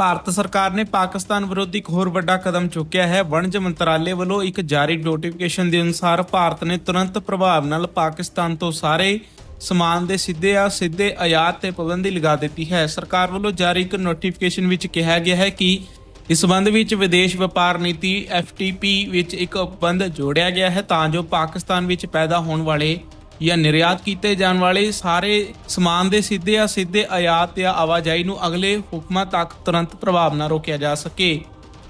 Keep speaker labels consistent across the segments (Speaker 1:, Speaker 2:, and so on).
Speaker 1: ਭਾਰਤ ਸਰਕਾਰ ਨੇ ਪਾਕਿਸਤਾਨ ਵਿਰੁੱਧ ਇੱਕ ਹੋਰ ਵੱਡਾ ਕਦਮ ਚੁੱਕਿਆ ਹੈ। ਵਣਜ ਮੰਤਰਾਲੇ ਵੱਲੋਂ ਇੱਕ ਜਾਰੀ ਨੋਟੀਫਿਕੇਸ਼ਨ ਦੇ ਅਨੁਸਾਰ ਭਾਰਤ ਨੇ ਤੁਰੰਤ ਪ੍ਰਭਾਵ ਨਾਲ ਪਾਕਿਸਤਾਨ ਤੋਂ ਸਾਰੇ ਸਮਾਨ ਦੇ ਸਿੱਧੇ ਆ, ਸਿੱਧੇ ਆਯਾਤ ਤੇ ਪਾਬੰਦੀ ਲਗਾ ਦਿੱਤੀ ਹੈ। ਸਰਕਾਰ ਵੱਲੋਂ ਜਾਰੀ ਇੱਕ ਨੋਟੀਫਿਕੇਸ਼ਨ ਵਿੱਚ ਕਿਹਾ ਗਿਆ ਹੈ ਕਿ ਇਸ ਸੰਬੰਧ ਵਿੱਚ ਵਿਦੇਸ਼ ਵਪਾਰ ਨੀਤੀ FTP ਵਿੱਚ ਇੱਕ ਉਪਬੰਧ ਜੋੜਿਆ ਗਿਆ ਹੈ ਤਾਂ ਜੋ ਪਾਕਿਸਤਾਨ ਵਿੱਚ ਪੈਦਾ ਹੋਣ ਵਾਲੇ ਜਾਂ ਨਿਰਯਾਤ ਕੀਤੇ ਜਾਣ ਵਾਲੇ ਸਾਰੇ ਸਮਾਨ ਦੇ ਸਿੱਧੇ ਜਾਂ ਸਿੱਧੇ ਆਯਾਤ ਜਾਂ ਆਵਾਜਾਈ ਨੂੰ ਅਗਲੇ ਹੁਕਮਾਂ ਤੱਕ ਤੁਰੰਤ ਪ੍ਰਭਾਵ ਨਾਲ ਰੋਕਿਆ ਜਾ ਸਕੇ।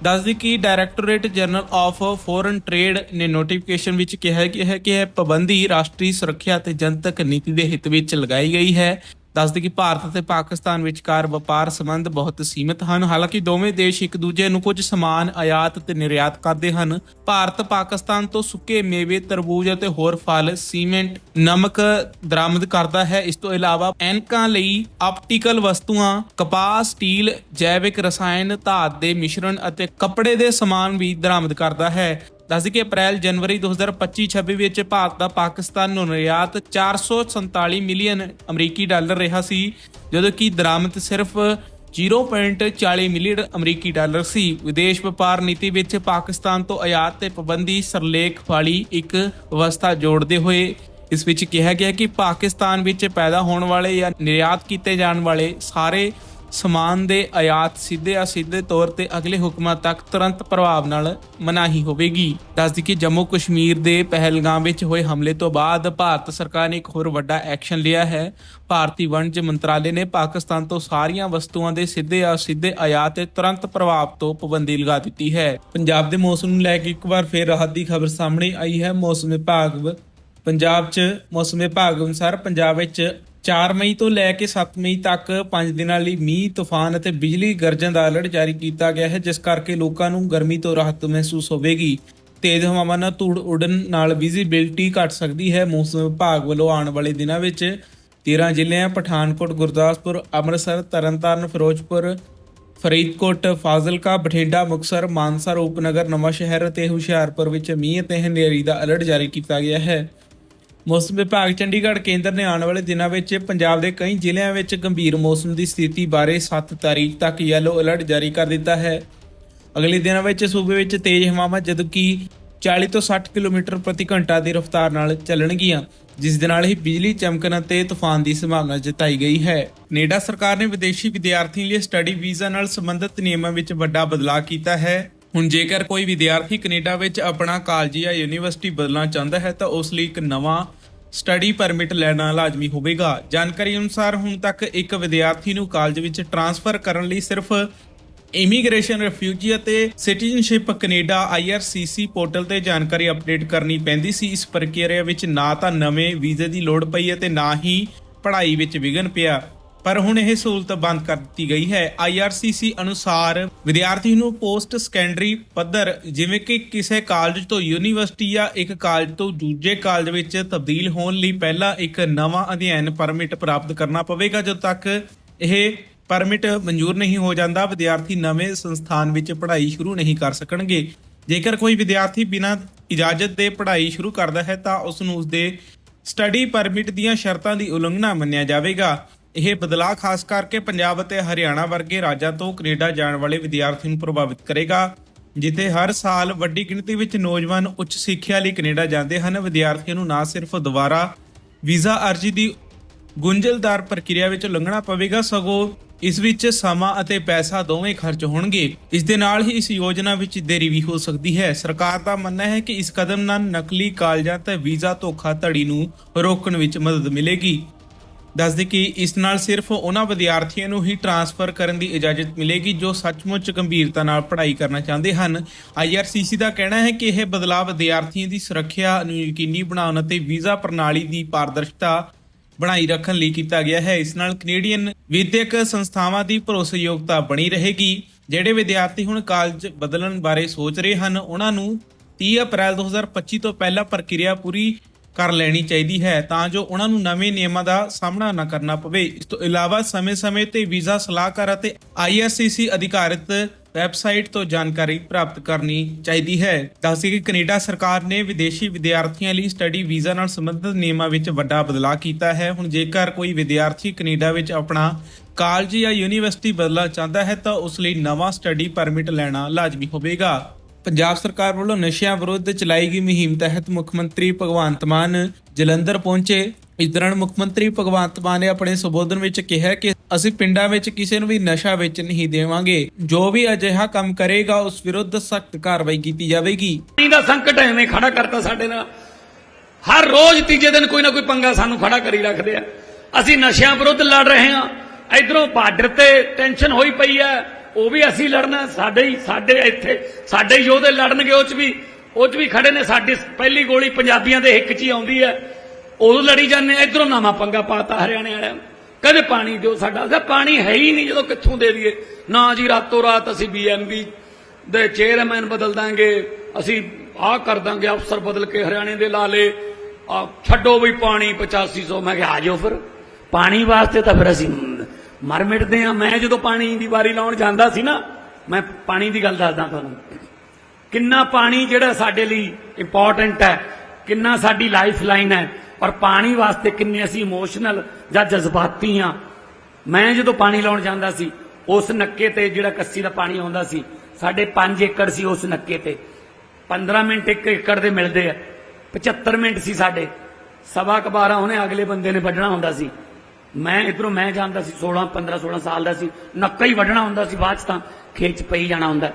Speaker 1: ਦੱਸਦੀ ਕਿ directorate general of foreign trade ਨੇ ਨੋਟੀਫਿਕੇਸ਼ਨ ਵਿੱਚ ਕਿਹਾ ਹੈ ਕਿ ਇਹ ਪਾਬੰਦੀ ਰਾਸ਼ਟਰੀ ਸੁਰੱਖਿਆ ਅਤੇ ਜਨਤਕ ਨੀਤੀ ਦੇ ਹਿੱਤ ਵਿੱਚ ਲਗਾਈ ਗਈ ਹੈ। ਦੱਸਦੇ ਕਿ ਭਾਰਤ ਅਤੇ ਪਾਕਿਸਤਾਨ ਵਿਚਕਾਰ ਵਪਾਰ ਸੰਬੰਧ ਬਹੁਤ ਸੀਮਿਤ ਹਨ। ਹਾਲਾਂਕਿ ਦੋਵੇਂ ਦੇਸ਼ ਇੱਕ ਦੂਜੇ ਨੂੰ ਕੁਝ ਸਮਾਨ, ਆਯਾਤ ਤੇ ਨਿਰਯਾਤ ਕਰਦੇ ਹਨ। ਭਾਰਤ, ਪਾਕਿਸਤਾਨ ਤੋਂ ਸੁੱਕੇ ਮੇਵੇ, ਤਰਬੂਜ ਅਤੇ ਹੋਰ ਫਲ, ਸੀਮੈਂਟ, ਨਮਕ ਦਰਾਮਦ ਕਰਦਾ ਹੈ। ਇਸ ਤੋਂ ਇਲਾਵਾ ਐਨਕਾਂ ਲਈ ਆਪਟੀਕਲ ਵਸਤੂਆਂ ਕਪਾਸ ਸਟੀਲ, ਜੈਵਿਕ ਰਸਾਇਣ, ਧਾਤ ਦੇ ਮਿਸ਼ਰਣ ਅਤੇ ਕੱਪੜੇ ਦੇ ਸਮਾਨ ਵੀ ਦਰਾਮਦ ਕਰਦਾ ਹੈ। ਦੱਸਦੀ ਕਿ ਅਪ੍ਰੈਲ, ਜਨਵਰੀ 2025-26 ਵਿੱਚ ਭਾਰਤ ਦਾ ਪਾਕਿਸਤਾਨ ਨੂੰ ਨਿਰਯਾਤ 447 ਮਿਲੀਅਨ ਅਮਰੀਕੀ ਡਾਲਰ ਰਿਹਾ ਸੀ, ਜਦੋਂ ਕਿ ਦਰਾਮਦ ਸਿਰਫ 0.40 ਮਿਲੀਅਨ ਅਮਰੀਕੀ ਡਾਲਰ ਸੀ। ਵਿਦੇਸ਼ ਵਪਾਰ ਨੀਤੀ ਵਿੱਚ ਪਾਕਿਸਤਾਨ ਤੋਂ ਆਯਾਤ ਤੇ ਪਾਬੰਦੀ ਸਰਲੇਖ ਵਾਲੀ ਇੱਕ ਵਿਵਸਥਾ ਜੋੜਦੇ ਹੋਏ, ਇਸ ਵਿੱਚ ਕਿਹਾ ਗਿਆ ਕਿ ਪਾਕਿਸਤਾਨ ਵਿੱਚ ਪੈਦਾ ਹੋਣ ਵਾਲੇ ਜਾਂ ਨਿਰਯਾਤ ਕੀਤੇ ਜਾਣ ਵਾਲੇ ਸਾਰੇ ਸਮਾਨ ਦੇ ਆਯਾਤ ਸਿੱਧੇ ਆ ਸਿੱਧੇ ਤੌਰ ਤੇ ਅਗਲੇ ਹੁਕਮਾਂ ਤੱਕ ਤੁਰੰਤ ਪ੍ਰਭਾਵ ਨਾਲ ਮਨਾਹੀ ਹੋਵੇਗੀ। ਦੱਸਦੀ ਕਿ ਜੰਮੂ ਕਸ਼ਮੀਰ ਦੇ ਪਹਿਲਗਾਮ ਵਿੱਚ ਹੋਏ ਹਮਲੇ ਤੋਂ ਬਾਅਦ ਭਾਰਤ ਸਰਕਾਰ ਨੇ ਇੱਕ ਹੋਰ ਵੱਡਾ ਐਕਸ਼ਨ ਲਿਆ ਹੈ। ਭਾਰਤੀ ਵਣਜ ਮੰਤਰਾਲੇ ਨੇ ਪਾਕਿਸਤਾਨ ਤੋਂ ਸਾਰੀਆਂ ਵਸਤੂਆਂ ਦੇ ਸਿੱਧੇ ਆ ਸਿੱਧੇ ਆਯਾਤ ਤੇ ਤੁਰੰਤ ਪ੍ਰਭਾਵ ਤੋਂ ਪਾਬੰਦੀ ਲਗਾ ਦਿੱਤੀ ਹੈ। ਪੰਜਾਬ ਦੇ ਮੌਸਮ ਨੂੰ ਲੈ ਕੇ ਇੱਕ ਵਾਰ ਫੇਰ ਰਾਹਤ ਦੀ ਖਬਰ ਸਾਹਮਣੇ ਆਈ ਹੈ। ਮੌਸਮ ਵਿਭਾਗ, ਪੰਜਾਬ 'ਚ ਮੌਸਮ ਵਿਭਾਗ ਅਨੁਸਾਰ ਪੰਜਾਬ ਵਿੱਚ 4 ਮਈ ਤੋਂ ਲੈ ਕੇ 7 ਮਈ ਤੱਕ 5 ਦਿਨਾਂ ਲਈ ਮੀਂਹ, ਤੂਫਾਨ ਅਤੇ ਬਿਜਲੀ ਗਰਜਣ ਦਾ ਅਲਰਟ ਜਾਰੀ ਕੀਤਾ ਗਿਆ ਹੈ, ਜਿਸ ਕਰਕੇ ਲੋਕਾਂ ਨੂੰ ਗਰਮੀ ਤੋਂ ਰਾਹਤ ਮਹਿਸੂਸ ਹੋਵੇਗੀ। ਤੇਜ਼ ਹਵਾਵਾਂ ਨਾਲ ਧੂੜ ਉੱਡਣ ਨਾਲ ਵਿਜ਼ਿਬਿਲਟੀ ਘਟ ਸਕਦੀ ਹੈ। ਮੌਸਮ ਵਿਭਾਗ ਵੱਲੋਂ ਆਉਣ ਵਾਲੇ ਦਿਨਾਂ ਵਿੱਚ 13 ਜ਼ਿਲ੍ਹਿਆਂ, ਪਠਾਨਕੋਟ, ਗੁਰਦਾਸਪੁਰ, ਅੰਮ੍ਰਿਤਸਰ, ਤਰਨਤਾਰਨ, ਫਿਰੋਜ਼ਪੁਰ, ਫਰੀਦਕੋਟ, ਫਾਜ਼ਿਲਕਾ, ਬਠਿੰਡਾ ਮੁਕਸਰ ਮਾਨਸਾ, ਰੂਪਨਗਰ, ਨਵਾਂਸ਼ਹਿਰ ਅਤੇ ਹੁਸ਼ਿਆਰਪੁਰ ਵਿੱਚ ਮੀਂਹ ਅਤੇ ਹਨੇਰੀ ਦਾ ਅਲਰਟ ਜਾਰੀ ਕੀਤਾ ਗਿਆ ਹੈ। ਮੌਸਮ ਵਿਭਾਗ ਚੰਡੀਗੜ੍ਹ ਕੇਂਦਰ ਨੇ ਆਉਣ ਵਾਲੇ ਦਿਨਾਂ ਵਿੱਚ ਪੰਜਾਬ ਦੇ ਕਈ ਜ਼ਿਲ੍ਹਿਆਂ ਵਿੱਚ ਗੰਭੀਰ ਮੌਸਮ ਦੀ ਸਥਿਤੀ ਬਾਰੇ 7 ਤਾਰੀਖ ਤੱਕ ਯੈਲੋ ਅਲਰਟ ਜਾਰੀ ਕਰ ਦਿੱਤਾ ਹੈ। ਅਗਲੇ ਦਿਨਾਂ ਵਿੱਚ ਸੂਬੇ ਵਿੱਚ ਤੇਜ਼ ਹਵਾਵਾਂ ਜਦੋਂ ਕਿ 40 ਤੋਂ 60 ਕਿਲੋਮੀਟਰ ਪ੍ਰਤੀ ਘੰਟਾ ਦੀ ਰਫ਼ਤਾਰ ਨਾਲ ਚੱਲਣਗੀਆਂ, ਜਿਸ ਦੇ ਨਾਲ ਹੀ ਬਿਜਲੀ ਚਮਕਣ ਅਤੇ ਤੂਫਾਨ ਦੀ ਸੰਭਾਵਨਾ ਜਤਾਈ ਗਈ ਹੈ। ਕੈਨੇਡਾ ਸਰਕਾਰ ਨੇ ਵਿਦੇਸ਼ੀ ਵਿਦਿਆਰਥੀਆਂ ਲਈ ਸਟੱਡੀ ਵੀਜ਼ਾ ਨਾਲ ਸੰਬੰਧਿਤ ਨਿਯਮਾਂ ਵਿੱਚ ਵੱਡਾ ਬਦਲਾਅ ਕੀਤਾ ਹੈ। ਹੁਣ ਜੇਕਰ ਕੋਈ ਵਿਦਿਆਰਥੀ ਕੈਨੇਡਾ ਵਿੱਚ ਆਪਣਾ ਕਾਲਜ ਜਾਂ ਯੂਨੀਵਰਸਿਟੀ ਬਦਲਣਾ ਚਾਹੁੰਦਾ ਹੈ, ਤਾਂ ਉਸ ਲਈ ਇੱਕ ਨਵਾਂ ਸਟੱਡੀ ਪਰਮਿਟ ਲੈਣਾ ਲਾਜ਼ਮੀ ਹੋਵੇਗਾ। ਜਾਣਕਾਰੀ ਅਨੁਸਾਰ ਹੁਣ ਤੱਕ ਇੱਕ ਵਿਦਿਆਰਥੀ ਨੂੰ ਕਾਲਜ ਵਿੱਚ ਟਰਾਂਸਫਰ ਕਰਨ ਲਈ ਸਿਰਫ ਇਮੀਗ੍ਰੇਸ਼ਨ, ਰਿਫਿਊਜੀ ਅਤੇ ਸਿਟੀਜ਼ਨਸ਼ਿਪ ਕੈਨੇਡਾ IRCC ਪੋਰਟਲ ਤੇ ਜਾਣਕਾਰੀ ਅਪਡੇਟ ਕਰਨੀ ਪੈਂਦੀ ਸੀ। ਇਸ ਪ੍ਰਕਿਰਿਆ ਵਿੱਚ ਨਾ ਤਾਂ ਨਵੇਂ ਵੀਜ਼ੇ ਦੀ ਲੋੜ ਪਈ ਅਤੇ ਨਾ ਹੀ ਪੜ੍ਹਾਈ ਵਿੱਚ ਵਿਘਨ ਪਿਆ। ਪਰ ਹੁਣ ਇਹ ਸਹੂਲਤ ਬੰਦ ਕਰ ਦਿੱਤੀ ਗਈ ਹੈ। IRCC ਅਨੁਸਾਰ ਵਿਦਿਆਰਥੀ ਨੂੰ ਪੋਸਟ ਸੈਕੰਡਰੀ ਪੱਧਰ, ਜਿਵੇਂ ਕਿ ਕਿਸੇ ਕਾਲਜ ਤੋਂ ਯੂਨੀਵਰਸਿਟੀ ਜਾਂ ਇੱਕ ਕਾਲਜ ਤੋਂ ਦੂਜੇ ਕਾਲਜ ਵਿੱਚ ਤਬਦੀਲ ਹੋਣ ਲਈ ਪਹਿਲਾਂ ਇੱਕ ਨਵਾਂ ਅਧਿਐਨ ਪਰਮਿਟ ਪ੍ਰਾਪਤ ਕਰਨਾ ਪਵੇਗਾ। ਜਦੋਂ ਤੱਕ ਇਹ ਪਰਮਿਟ ਮਨਜ਼ੂਰ ਨਹੀਂ ਹੋ ਜਾਂਦਾ, ਵਿਦਿਆਰਥੀ ਨਵੇਂ ਸੰਸਥਾਨ ਵਿੱਚ ਪੜ੍ਹਾਈ ਸ਼ੁਰੂ ਨਹੀਂ ਕਰ ਸਕਣਗੇ। ਜੇਕਰ ਕੋਈ ਵਿਦਿਆਰਥੀ ਬਿਨਾਂ ਇਜਾਜ਼ਤ ਦੇ ਪੜ੍ਹਾਈ ਸ਼ੁਰੂ ਕਰਦਾ ਹੈ, ਤਾਂ ਉਸ ਨੂੰ ਉਸਦੇ ਸਟੱਡੀ ਪਰਮਿਟ ਦੀਆਂ ਸ਼ਰਤਾਂ ਦੀ ਉਲੰਘਣਾ ਮੰਨਿਆ ਜਾਵੇਗਾ। ਇਹ ਬਦਲਾਅ ਖਾਸ ਕਰਕੇ ਪੰਜਾਬ ਅਤੇ ਹਰਿਆਣਾ ਵਰਗੇ ਰਾਜਾਂ ਤੋਂ ਕੈਨੇਡਾ ਜਾਣ ਵਾਲੇ ਵਿਦਿਆਰਥੀਆਂ ਨੂੰ ਪ੍ਰਭਾਵਿਤ ਕਰੇਗਾ, ਜਿੱਥੇ ਹਰ ਸਾਲ ਵੱਡੀ ਗਿਣਤੀ ਵਿੱਚ ਨੌਜਵਾਨ ਉੱਚ ਸਿੱਖਿਆ ਲਈ ਕੈਨੇਡਾ ਜਾਂਦੇ ਹਨ। ਵਿਦਿਆਰਥੀਆਂ ਨੂੰ ਨਾ ਸਿਰਫ ਦੁਬਾਰਾ ਵੀਜ਼ਾ ਅਰਜ਼ੀ ਦੀ ਗੁੰਝਲਦਾਰ ਪ੍ਰਕਿਰਿਆ ਵਿੱਚ ਲੰਘਣਾ ਪਵੇਗਾ, ਸਗੋਂ ਇਸ ਵਿੱਚ ਸਮਾਂ ਅਤੇ ਪੈਸਾ ਦੋਵੇਂ ਖਰਚ ਹੋਣਗੇ। ਇਸ ਦੇ ਨਾਲ ਹੀ ਇਸ ਯੋਜਨਾ ਵਿੱਚ ਦੇਰੀ ਵੀ ਹੋ ਸਕਦੀ ਹੈ। ਸਰਕਾਰ ਦਾ ਮੰਨਣਾ ਹੈ ਕਿ ਇਸ ਕਦਮ ਨਾਲ ਨਕਲੀ ਕਾਲਜਾਂ ਤੇ ਵੀਜ਼ਾ ਧੋਖਾਧੜੀ ਨੂੰ ਰੋਕਣ ਵਿੱਚ ਮਦਦ ਮਿਲੇਗੀ। ਦੱਸਦੇ ਕਿ ਇਸ ਨਾਲ ਸਿਰਫ ਉਹਨਾਂ ਵਿਦਿਆਰਥੀਆਂ ਨੂੰ ਹੀ ਟ੍ਰਾਂਸਫਰ ਕਰਨ ਦੀ ਇਜਾਜ਼ਤ ਮਿਲੇਗੀ ਜੋ ਸੱਚਮੁੱਚ ਗੰਭੀਰਤਾ ਨਾਲ ਪੜ੍ਹਾਈ ਕਰਨਾ ਚਾਹੁੰਦੇ ਹਨ। IRCC ਦਾ ਕਹਿਣਾ ਹੈ ਕਿ ਇਹ ਬਦਲਾਅ ਵਿਦਿਆਰਥੀਆਂ ਦੀ ਸੁਰੱਖਿਆ ਨੂੰ ਯਕੀਨੀ ਬਣਾਉਣ ਅਤੇ ਵੀਜ਼ਾ ਪ੍ਰਣਾਲੀ ਦੀ ਪਾਰਦਰਸ਼ਤਾ ਬਣਾਈ ਰੱਖਣ ਲਈ ਕੀਤਾ ਗਿਆ ਹੈ। ਇਸ ਨਾਲ ਕੈਨੇਡੀਅਨ ਵਿਦਿਅਕ ਸੰਸਥਾਵਾਂ ਦੀ ਭਰੋਸੇਯੋਗਤਾ ਬਣੀ ਰਹੇਗੀ। ਜਿਹੜੇ ਵਿਦਿਆਰਥੀ ਹੁਣ ਕਾਲਜ ਬਦਲਣ ਬਾਰੇ ਸੋਚ ਰਹੇ ਹਨ, ਉਹਨਾਂ ਨੂੰ 30 ਅਪ੍ਰੈਲ 2025 ਤੋਂ ਪਹਿਲਾਂ ਪ੍ਰਕਿਰਿਆ ਪੂਰੀ ਕਰ ਲੈਣੀ ਚਾਹੀਦੀ ਹੈ ਤਾਂ ਜੋ ਉਹਨਾਂ ਨੂੰ ਨਵੇਂ ਨਿਯਮਾਂ ਦਾ ਸਾਹਮਣਾ ਨਾ ਕਰਨਾ ਪਵੇ। ਇਸ ਤੋਂ ਇਲਾਵਾ ਸਮੇਂ-ਸਮੇਂ ਤੇ ਵੀਜ਼ਾ ਸਲਾਹਕਾਰ ਅਤੇ IRCC ਅਧਿਕਾਰਿਤ ਵੈਬਸਾਈਟ ਤੋਂ ਜਾਣਕਾਰੀ ਪ੍ਰਾਪਤ ਕਰਨੀ ਚਾਹੀਦੀ ਹੈ। ਦੱਸਦੀ ਕਿ ਕੈਨੇਡਾ ਸਰਕਾਰ ਨੇ ਵਿਦੇਸ਼ੀ ਵਿਦਿਆਰਥੀਆਂ ਲਈ ਸਟੱਡੀ ਵੀਜ਼ਾ ਨਾਲ ਸੰਬੰਧਿਤ ਨਿਯਮਾਂ ਵਿੱਚ ਵੱਡਾ ਬਦਲਾਅ ਕੀਤਾ ਹੈ। ਹੁਣ ਜੇਕਰ ਕੋਈ ਵਿਦਿਆਰਥੀ ਕੈਨੇਡਾ ਵਿੱਚ ਆਪਣਾ ਕਾਲਜ ਜਾਂ ਯੂਨੀਵਰਸਿਟੀ ਬਦਲਣਾ ਚਾਹੁੰਦਾ ਹੈ ਤਾਂ ਉਸ ਲਈ ਨਵਾਂ ਸਟੱਡੀ ਪਰਮਿਟ ਲੈਣਾ ਲਾਜ਼ਮੀ ਹੋਵੇਗਾ। ਪੰਜਾਬ ਸਰਕਾਰ ਵੱਲੋਂ ਨਸ਼ਿਆਂ ਵਿਰੁੱਧ ਚਲਾਈ ਗਈ ਮੁਹਿੰਮ ਤਹਿਤ ਮੁੱਖ ਮੰਤਰੀ ਭਗਵੰਤ ਮਾਨ ਜਲੰਧਰ ਪਹੁੰਚੇ। ਇਸ ਦੌਰਾਨ ਮੁੱਖ ਮੰਤਰੀ ਭਗਵੰਤ ਮਾਨ ਨੇ ਆਪਣੇ ਸੰਬੋਧਨ ਵਿੱਚ ਕਿਹਾ ਕਿ ਅਸੀਂ ਪਿੰਡਾਂ ਵਿੱਚ ਕਿਸੇ ਨੂੰ ਵੀ ਨਸ਼ਾ ਵੇਚ ਨਹੀਂ ਦੇਵਾਂਗੇ। ਜੋ ਵੀ ਅਜਿਹਾ ਕੰਮ ਕਰੇਗਾ, ਉਸ ਵਿਰੁੱਧ ਸਖਤ ਕਾਰਵਾਈ ਕੀਤੀ ਜਾਵੇਗੀ।
Speaker 2: ਪਾਣੀ ਦਾ ਸੰਕਟ ਐਵੇਂ ਖੜਾ ਕਰਤਾ ਸਾਡੇ ਨਾਲ। ਹਰ ਰੋਜ਼ ਤੀਜੇ ਦਿਨ ਕੋਈ ਨਾ ਕੋਈ ਪੰਗਾ ਸਾਨੂੰ ਖੜਾ ਕਰੀ ਰੱਖਦੇ ਆ। ਅਸੀਂ ਨਸ਼ਿਆਂ ਵਿਰੁੱਧ ਲੜ ਰਹੇ ਹਾਂ। ਇਧਰੋਂ ਬਾਰਡਰ ਤੇ ਟੈਨਸ਼ਨ ਹੋਈ ਪਈ ਹੈ। ਉਹ ਵੀ ਅਸੀਂ ਲੜਨਾ ਸਾਡੇ ਹੀ, ਸਾਡੇ ਇੱਥੇ, ਸਾਡੇ ਹੀ ਯੋਧੇ ਲੜਨਗੇ, ਉਹ ਚ ਵੀ, ਉਹ ਚ ਵੀ ਖੜੇ ਨੇ, ਸਾਡੀ ਪਹਿਲੀ ਗੋਲੀ ਪੰਜਾਬੀਆਂ ਦੇ ਹਿੱਕ 'ਚ ਹੀ ਆਉਂਦੀ ਹੈ। ਉਦੋਂ ਲੜੀ ਜਾਂਦੇ ਆ, ਇਧਰੋਂ ਨਵਾਂ ਪੰਗਾ ਪਾਤਾ ਹਰਿਆਣੇ ਵਾਲਿਆਂ ਨੇ। ਕਹਿੰਦੇ ਪਾਣੀ ਦਿਓ ਸਾਡਾ ਅਸਾਂ ਪਾਣੀ ਹੈ ਹੀ ਨਹੀਂ ਜਦੋਂ ਕਿੱਥੋਂ ਦੇ ਦਈਏ। ਨਾ ਜੀ, ਰਾਤੋਂ ਰਾਤ ਅਸੀਂ ਬੀਐਮਬੀ ਦੇ ਚੇਅਰਮੈਨ ਬਦਲ ਦਾਂਗੇ, ਅਸੀਂ ਆਹ ਕਰ ਦਾਂਗੇ, ਅਫਸਰ ਬਦਲ ਕੇ ਹਰਿਆਣੇ ਦੇ ਲਾ ਲੇ ਛੱਡੋ ਵੀ ਪਾਣੀ 8500 ਮੈਂ ਕਿਹਾ ਆ ਜਾਓ ਫਿਰ। ਪਾਣੀ ਵਾਸਤੇ ਤਾਂ ਫਿਰ ਅਸੀਂ ਮਰ ਮਿਟਦੇ ਆ। ਮੈਂ ਜਦੋਂ ਪਾਣੀ ਦੀ ਵਾਰੀ ਲਾਉਣ ਜਾਂਦਾ ਸੀ ਨਾ, ਮੈਂ ਪਾਣੀ ਦੀ ਗੱਲ ਦੱਸਦਾ ਤੁਹਾਨੂੰ। ਕਿੰਨਾ ਪਾਣੀ ਜਿਹੜਾ ਸਾਡੇ ਲਈ ਇੰਪੋਰਟੈਂਟ ਹੈ, ਕਿੰਨਾ ਸਾਡੀ ਲਾਈਫ ਲਾਈਨ ਹੈ, ਔਰ ਪਾਣੀ ਵਾਸਤੇ ਕਿੰਨੇ ਅਸੀਂ ਇਮੋਸ਼ਨਲ ਜਾਂ ਜਜ਼ਬਾਤੀ ਆ ਮੈਂ ਜਦੋਂ ਪਾਣੀ ਲਾਉਣ ਜਾਂਦਾ ਸੀ, ਉਸ ਨੱਕੇ ਤੇ ਜਿਹੜਾ ਕੱਸੀ ਦਾ ਪਾਣੀ ਆਉਂਦਾ ਸੀ, ਸਾਡੇ 5 ਏਕੜ ਸੀ ਉਸ ਨੱਕੇ ਤੇ। 15 ਮਿੰਟ ਇੱਕ ਏਕੜ ਦੇ ਮਿਲਦੇ ਆ। 75 ਮਿੰਟ ਸੀ ਸਾਡੇ। ਸਵਾ ਕੁ 12 ਉਹਨੇ ਅਗਲੇ ਬੰਦੇ ਨੇ ਵੱਢਣਾ ਹੁੰਦਾ ਸੀ। ਮੈਂ ਇਧਰੋਂ ਮੈਂ ਜਾਂਦਾ ਸੀ 16 15 16 ਸਾਲ ਦਾ ਸੀ। ਨੱਕਾ ਹੀ ਵੱਢਣਾ ਹੁੰਦਾ ਸੀ ਬਾਅਦ ਚ ਤਾਂ ਖੇਤ ਚ ਪਈ ਜਾਣਾ ਹੁੰਦਾ।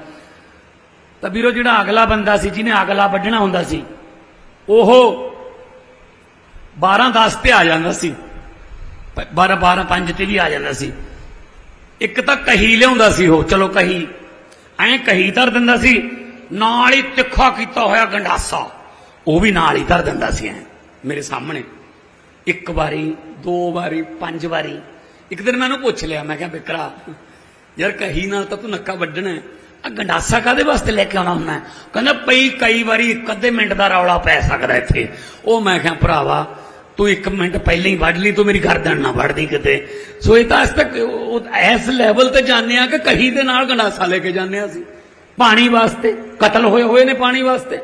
Speaker 2: ਤਾਂ ਵੀਰੋ ਜਿਹੜਾ ਅਗਲਾ ਬੰਦਾ ਸੀ, ਜਿਹਨੇ ਅਗਲਾ ਵੱਢਣਾ ਹੁੰਦਾ ਸੀ, ਉਹ 12 10 ਤੇ ਆ ਜਾਂਦਾ ਸੀ। 12 12 5 ਤੇ ਵੀ ਆ ਜਾਂਦਾ ਸੀ। ਇੱਕ ਤਾਂ ਕਹੀ ਲਿਆਉਂਦਾ ਸੀ ਉਹ, ਚਲੋ ਕਹੀ। ਐਂ ਕਹੀ ਧਰ ਦਿੰਦਾ ਸੀ, ਨਾਲ ਹੀ ਤਿੱਖਾ ਕੀਤਾ ਹੋਇਆ ਗੰਡਾਸਾ। ਉਹ ਵੀ ਨਾਲ ਹੀ ਧਰ ਦਿੰਦਾ ਸੀ ਐਂ, ਮੇਰੇ ਸਾਹਮਣੇ। ਇੱਕ ਵਾਰੀ, ਦੋ ਵਾਰੀ, ਪੰਜ ਵਾਰੀ। ਇੱਕ ਦਿਨ ਮੈਨੂੰ ਪੁੱਛ ਲਿਆ, ਮੈਂ ਕਿਹਾ, ਬਿਕਰਾ, ਯਾਰ ਕਹੀ ਨਾਲ ਤਾਂ ਤੂੰ ਨੱਕਾ ਵੱਢਣਾ ਹੈ। ਆ ਗੰਡਾਸਾ ਕਾਦੇ ਵਾਸਤੇ ਲੈ ਕੇ ਆਉਣਾ ਹੁੰਦਾ ਕਹਿੰਦਾ ਪਈ ਕਈ ਵਾਰੀ ਇੱਕ ਅੱਧੇ ਮਿੰਟ ਦਾ ਰੌਲਾ ਪੈ ਸਕਦਾ ਇੱਥੇ। ਉਹ ਮੈਂ ਕਿਹਾ, ਭਰਾਵਾ, ਤੂੰ ਇੱਕ ਮਿੰਟ ਪਹਿਲਾਂ ਹੀ ਵੱਢ ਲਈ, ਤੂੰ ਮੇਰੀ ਗਰਦਨ ਨਾ ਵੱਢਦੀ ਕਿਤੇ। ਸੋ ਇਹ ਤਾਂ ਅੱਜ ਤੱਕ ਇਸ ਲੈਵਲ ਤੇ ਜਾਂਦੇ ਆ ਕਿ ਕਹੀ ਦੇ ਨਾਲ ਗੰਡਾਸਾ ਲੈ ਕੇ ਜਾਂਦੇ ਆ ਅਸੀਂ। ਪਾਣੀ ਵਾਸਤੇ, ਕਤਲ ਹੋਏ ਹੋਏ ਨੇ ਪਾਣੀ ਵਾਸਤੇ।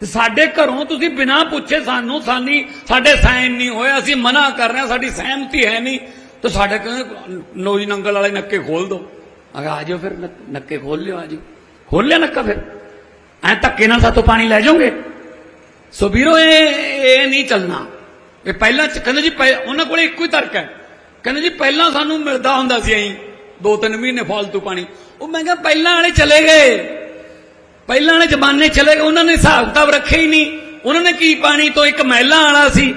Speaker 2: ਤੇ ਸਾਡੇ ਘਰੋਂ ਤੁਸੀਂ ਬਿਨਾਂ ਪੁੱਛੇ ਸਾਨੂੰ ਸਾਨੀ, ਸਾਡੇ ਸਾਈਨ ਨਹੀਂ ਹੋਇਆ ਅਸੀਂ ਮਨਾ ਕਰ ਰਹੇ ਹਾਂ, ਸਾਡੀ ਸਹਿਮਤੀ ਹੈ ਨਹੀਂ। ਤੇ ਸਾਡੇ ਕਹਿੰਦੇ ਨੋਈ ਨੰਗਲ ਵਾਲੇ ਨੱਕੇ ਖੋਲ ਦੋ। ਅਗਾ ਆ ਜਾਓ ਫਿਰ, ਨੱਕੇ ਖੋਲ ਲਿਓ, ਆ ਜੀ ਖੋਲ ਲਿਆ ਨੱਕਾ ਫਿਰ। ਐ ਧੱਕੇ ਨਾਲ ਸਾਤੋਂ ਪਾਣੀ ਲੈ ਜਾਓਗੇ? ਸੋ ਵੀਰੋ, ਇਹ ਇਹ ਨਹੀਂ ਚੱਲਣਾ। ਇਹ ਪਹਿਲਾਂ ਕਹਿੰਦੇ ਜੀ ਉਹਨਾਂ ਕੋਲੇ ਇੱਕੋ ਹੀ ਤਰਕ ਹੈ। ਕਹਿੰਦੇ ਜੀ, ਪਹਿਲਾਂ ਸਾਨੂੰ ਮਿਲਦਾ ਹੁੰਦਾ ਸੀ ਐਂ ਦੋ ਤਿੰਨ ਮਹੀਨੇ ਫਾਲਤੂ ਪਾਣੀ। ਉਹ ਮੈਂ ਕਿਹਾ, ਪਹਿਲਾਂ ਵਾਲੇ ਚਲੇ ਗਏ। ਪਹਿਲਾਂ ਵਾਲੇ ਜ਼ਮਾਨੇ ਚਲੇ ਗਏ, ਉਹਨਾਂ ਨੇ ਹਿਸਾਬ ਕਿਤਾਬ ਰੱਖਿਆ ਹੀ ਨਹੀਂ। ਉਹਨਾਂ ਨੇ ਕੀ ਪਾਣੀ ਤੋਂ ਇੱਕ ਮਹਿਲਾ ਵਾਲਾ ਸੀ,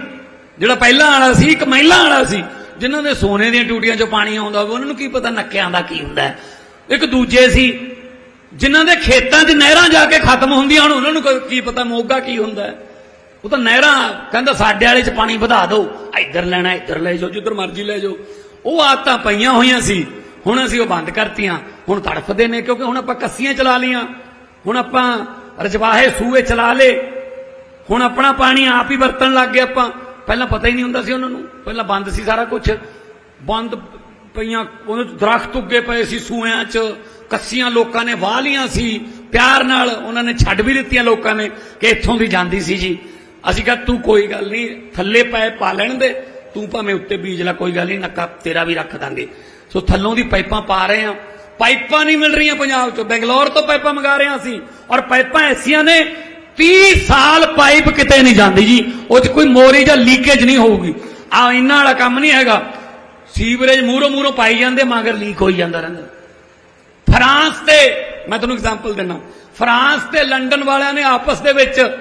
Speaker 2: ਜਿਹੜਾ ਪਹਿਲਾਂ ਵਾਲਾ ਸੀ, ਇੱਕ ਮਹਿਲਾ ਵਾਲਾ ਸੀ, ਜਿਨ੍ਹਾਂ ਦੇ ਸੋਨੇ ਦੀਆਂ ਟੂਟੀਆਂ 'ਚੋਂ ਪਾਣੀ ਆਉਂਦਾ ਹੋਵੇ, ਉਹਨਾਂ ਨੂੰ ਕੀ ਪਤਾ ਨੱਕਿਆਂ ਦਾ ਕੀ ਹੁੰਦਾ ਇੱਕ ਦੂਜੇ ਸੀ, ਜਿਨ੍ਹਾਂ ਦੇ ਖੇਤਾਂ 'ਚ ਨਹਿਰਾਂ ਜਾ ਕੇ ਖਤਮ ਹੁੰਦੀਆਂ ਹੁਣ ਉਹਨਾਂ ਨੂੰ ਕੀ ਪਤਾ ਮੋਗਾ ਕੀ ਹੁੰਦਾ ਉਹ ਤਾਂ ਨਹਿਰਾਂ ਕਹਿੰਦਾ ਸਾਡੇ ਵਾਲੇ 'ਚ ਪਾਣੀ ਵਧਾ ਦਿਓ ਇੱਧਰ ਲੈਣਾ, ਇੱਧਰ ਲੈ ਜਾਓ, ਜਿੱਧਰ ਮਰਜ਼ੀ ਲੈ ਜਾਓ। ਉਹ ਆਦਤਾਂ ਪਈਆਂ ਹੋਈਆਂ ਸੀ, ਹੁਣ ਅਸੀਂ ਉਹ ਬੰਦ ਕਰਤੀਆਂ, ਹੁਣ ਤੜਫਦੇ ਨੇ, ਕਿਉਂਕਿ ਹੁਣ ਆਪਾਂ ਕੱਸੀਆਂ ਚਲਾ ਲੀਆਂ ਹੁਣ ਆਪਾਂ ਰਜਵਾਹੇ ਸੂਏ ਚਲਾ ਲੇ ਹੁਣ ਆਪਣਾ ਪਾਣੀ ਆਪ ਹੀ ਵਰਤਣ ਲੱਗ ਗਏ ਆਪਾਂ। ਪਹਿਲਾਂ ਪਤਾ ਹੀ ਨਹੀਂ ਹੁੰਦਾ ਸੀ ਉਹਨਾਂ ਨੂੰ। ਪਹਿਲਾਂ ਬੰਦ ਸੀ ਸਾਰਾ ਕੁਝ ਬੰਦ ਪਈਆਂ, ਉਹਦੇ ਦਰਖਤ ਉੱਗੇ ਪਏ ਸੀ ਸੂਇਆਂ 'ਚ। ਕੱਸੀਆਂ ਲੋਕਾਂ ਨੇ ਵਾਹ ਲੀਆਂ ਸੀ। ਪਿਆਰ ਨਾਲ ਉਹਨਾਂ ਨੇ ਛੱਡ ਵੀ ਦਿੱਤੀਆਂ ਲੋਕਾਂ ਨੇ ਕਿ ਇੱਥੋਂ ਦੀ ਜਾਂਦੀ ਸੀ ਜੀ। ਅਸੀਂ ਕਿਹਾ, ਤੂੰ ਕੋਈ ਗੱਲ ਨਹੀਂ, ਥੱਲੇ ਪਏ ਪਾ ਲੈਣ ਦੇ। ਤੂੰ ਭਾਵੇਂ ਉੱਤੇ ਬੀਜ ਲੈ, ਕੋਈ ਗੱਲ ਨਹੀਂ, ਨੱਕਾ ਤੇਰਾ ਵੀ ਰੱਖ ਦਾਂਗੇ। ਸੋ ਥੱਲੋਂ ਦੀ ਪਾਈਪਾਂ ਪਾ ਰਹੇ ਆ ਪਾਈਪਾਂ ਨਹੀਂ ਮਿਲ ਰਹੀਆਂ ਪੰਜਾਬ ਤੋਂ ਬੈਂਗਲੌਰ ਤੋਂ ਪਾਈਪਾਂ ਮੰਗਾ ਰਹੇ ਹਾਂ ਅਸੀਂ। ਔਰ ਪਾਈਪਾਂ ਐਸੀਆਂ ਨੇ 30 ਸਾਲ ਪਾਈਪ ਕਿਤੇ ਨਹੀਂ ਜਾਂਦੀ ਜੀ। ਉਹ 'ਚ ਕੋਈ ਮੋਰੀ ਜਾਂ ਲੀਕੇਜ ਨਹੀਂ ਹੋਊਗੀ। ਆ ਇੰਨਾ ਵਾਲਾ ਕੰਮ ਨਹੀਂ ਹੈਗਾ। ਸੀਵਰੇਜ ਮੂਹਰੋਂ ਮੂਹਰੋਂ ਪਾਈ ਜਾਂਦੇ, ਮਗਰ ਲੀਕ ਹੋਈ ਜਾਂਦਾ ਰਹਿੰਦਾ। ਫਰਾਂਸ ਤੇ, ਮੈਂ ਤੁਹਾਨੂੰ ਐਗਜ਼ਾਮਪਲ ਦਿੰਦਾ। ਫਰਾਂਸ ਤੇ ਲੰਡਨ ਵਾਲਿਆਂ ਨੇ ਆਪਸ ਦੇ ਵਿੱਚ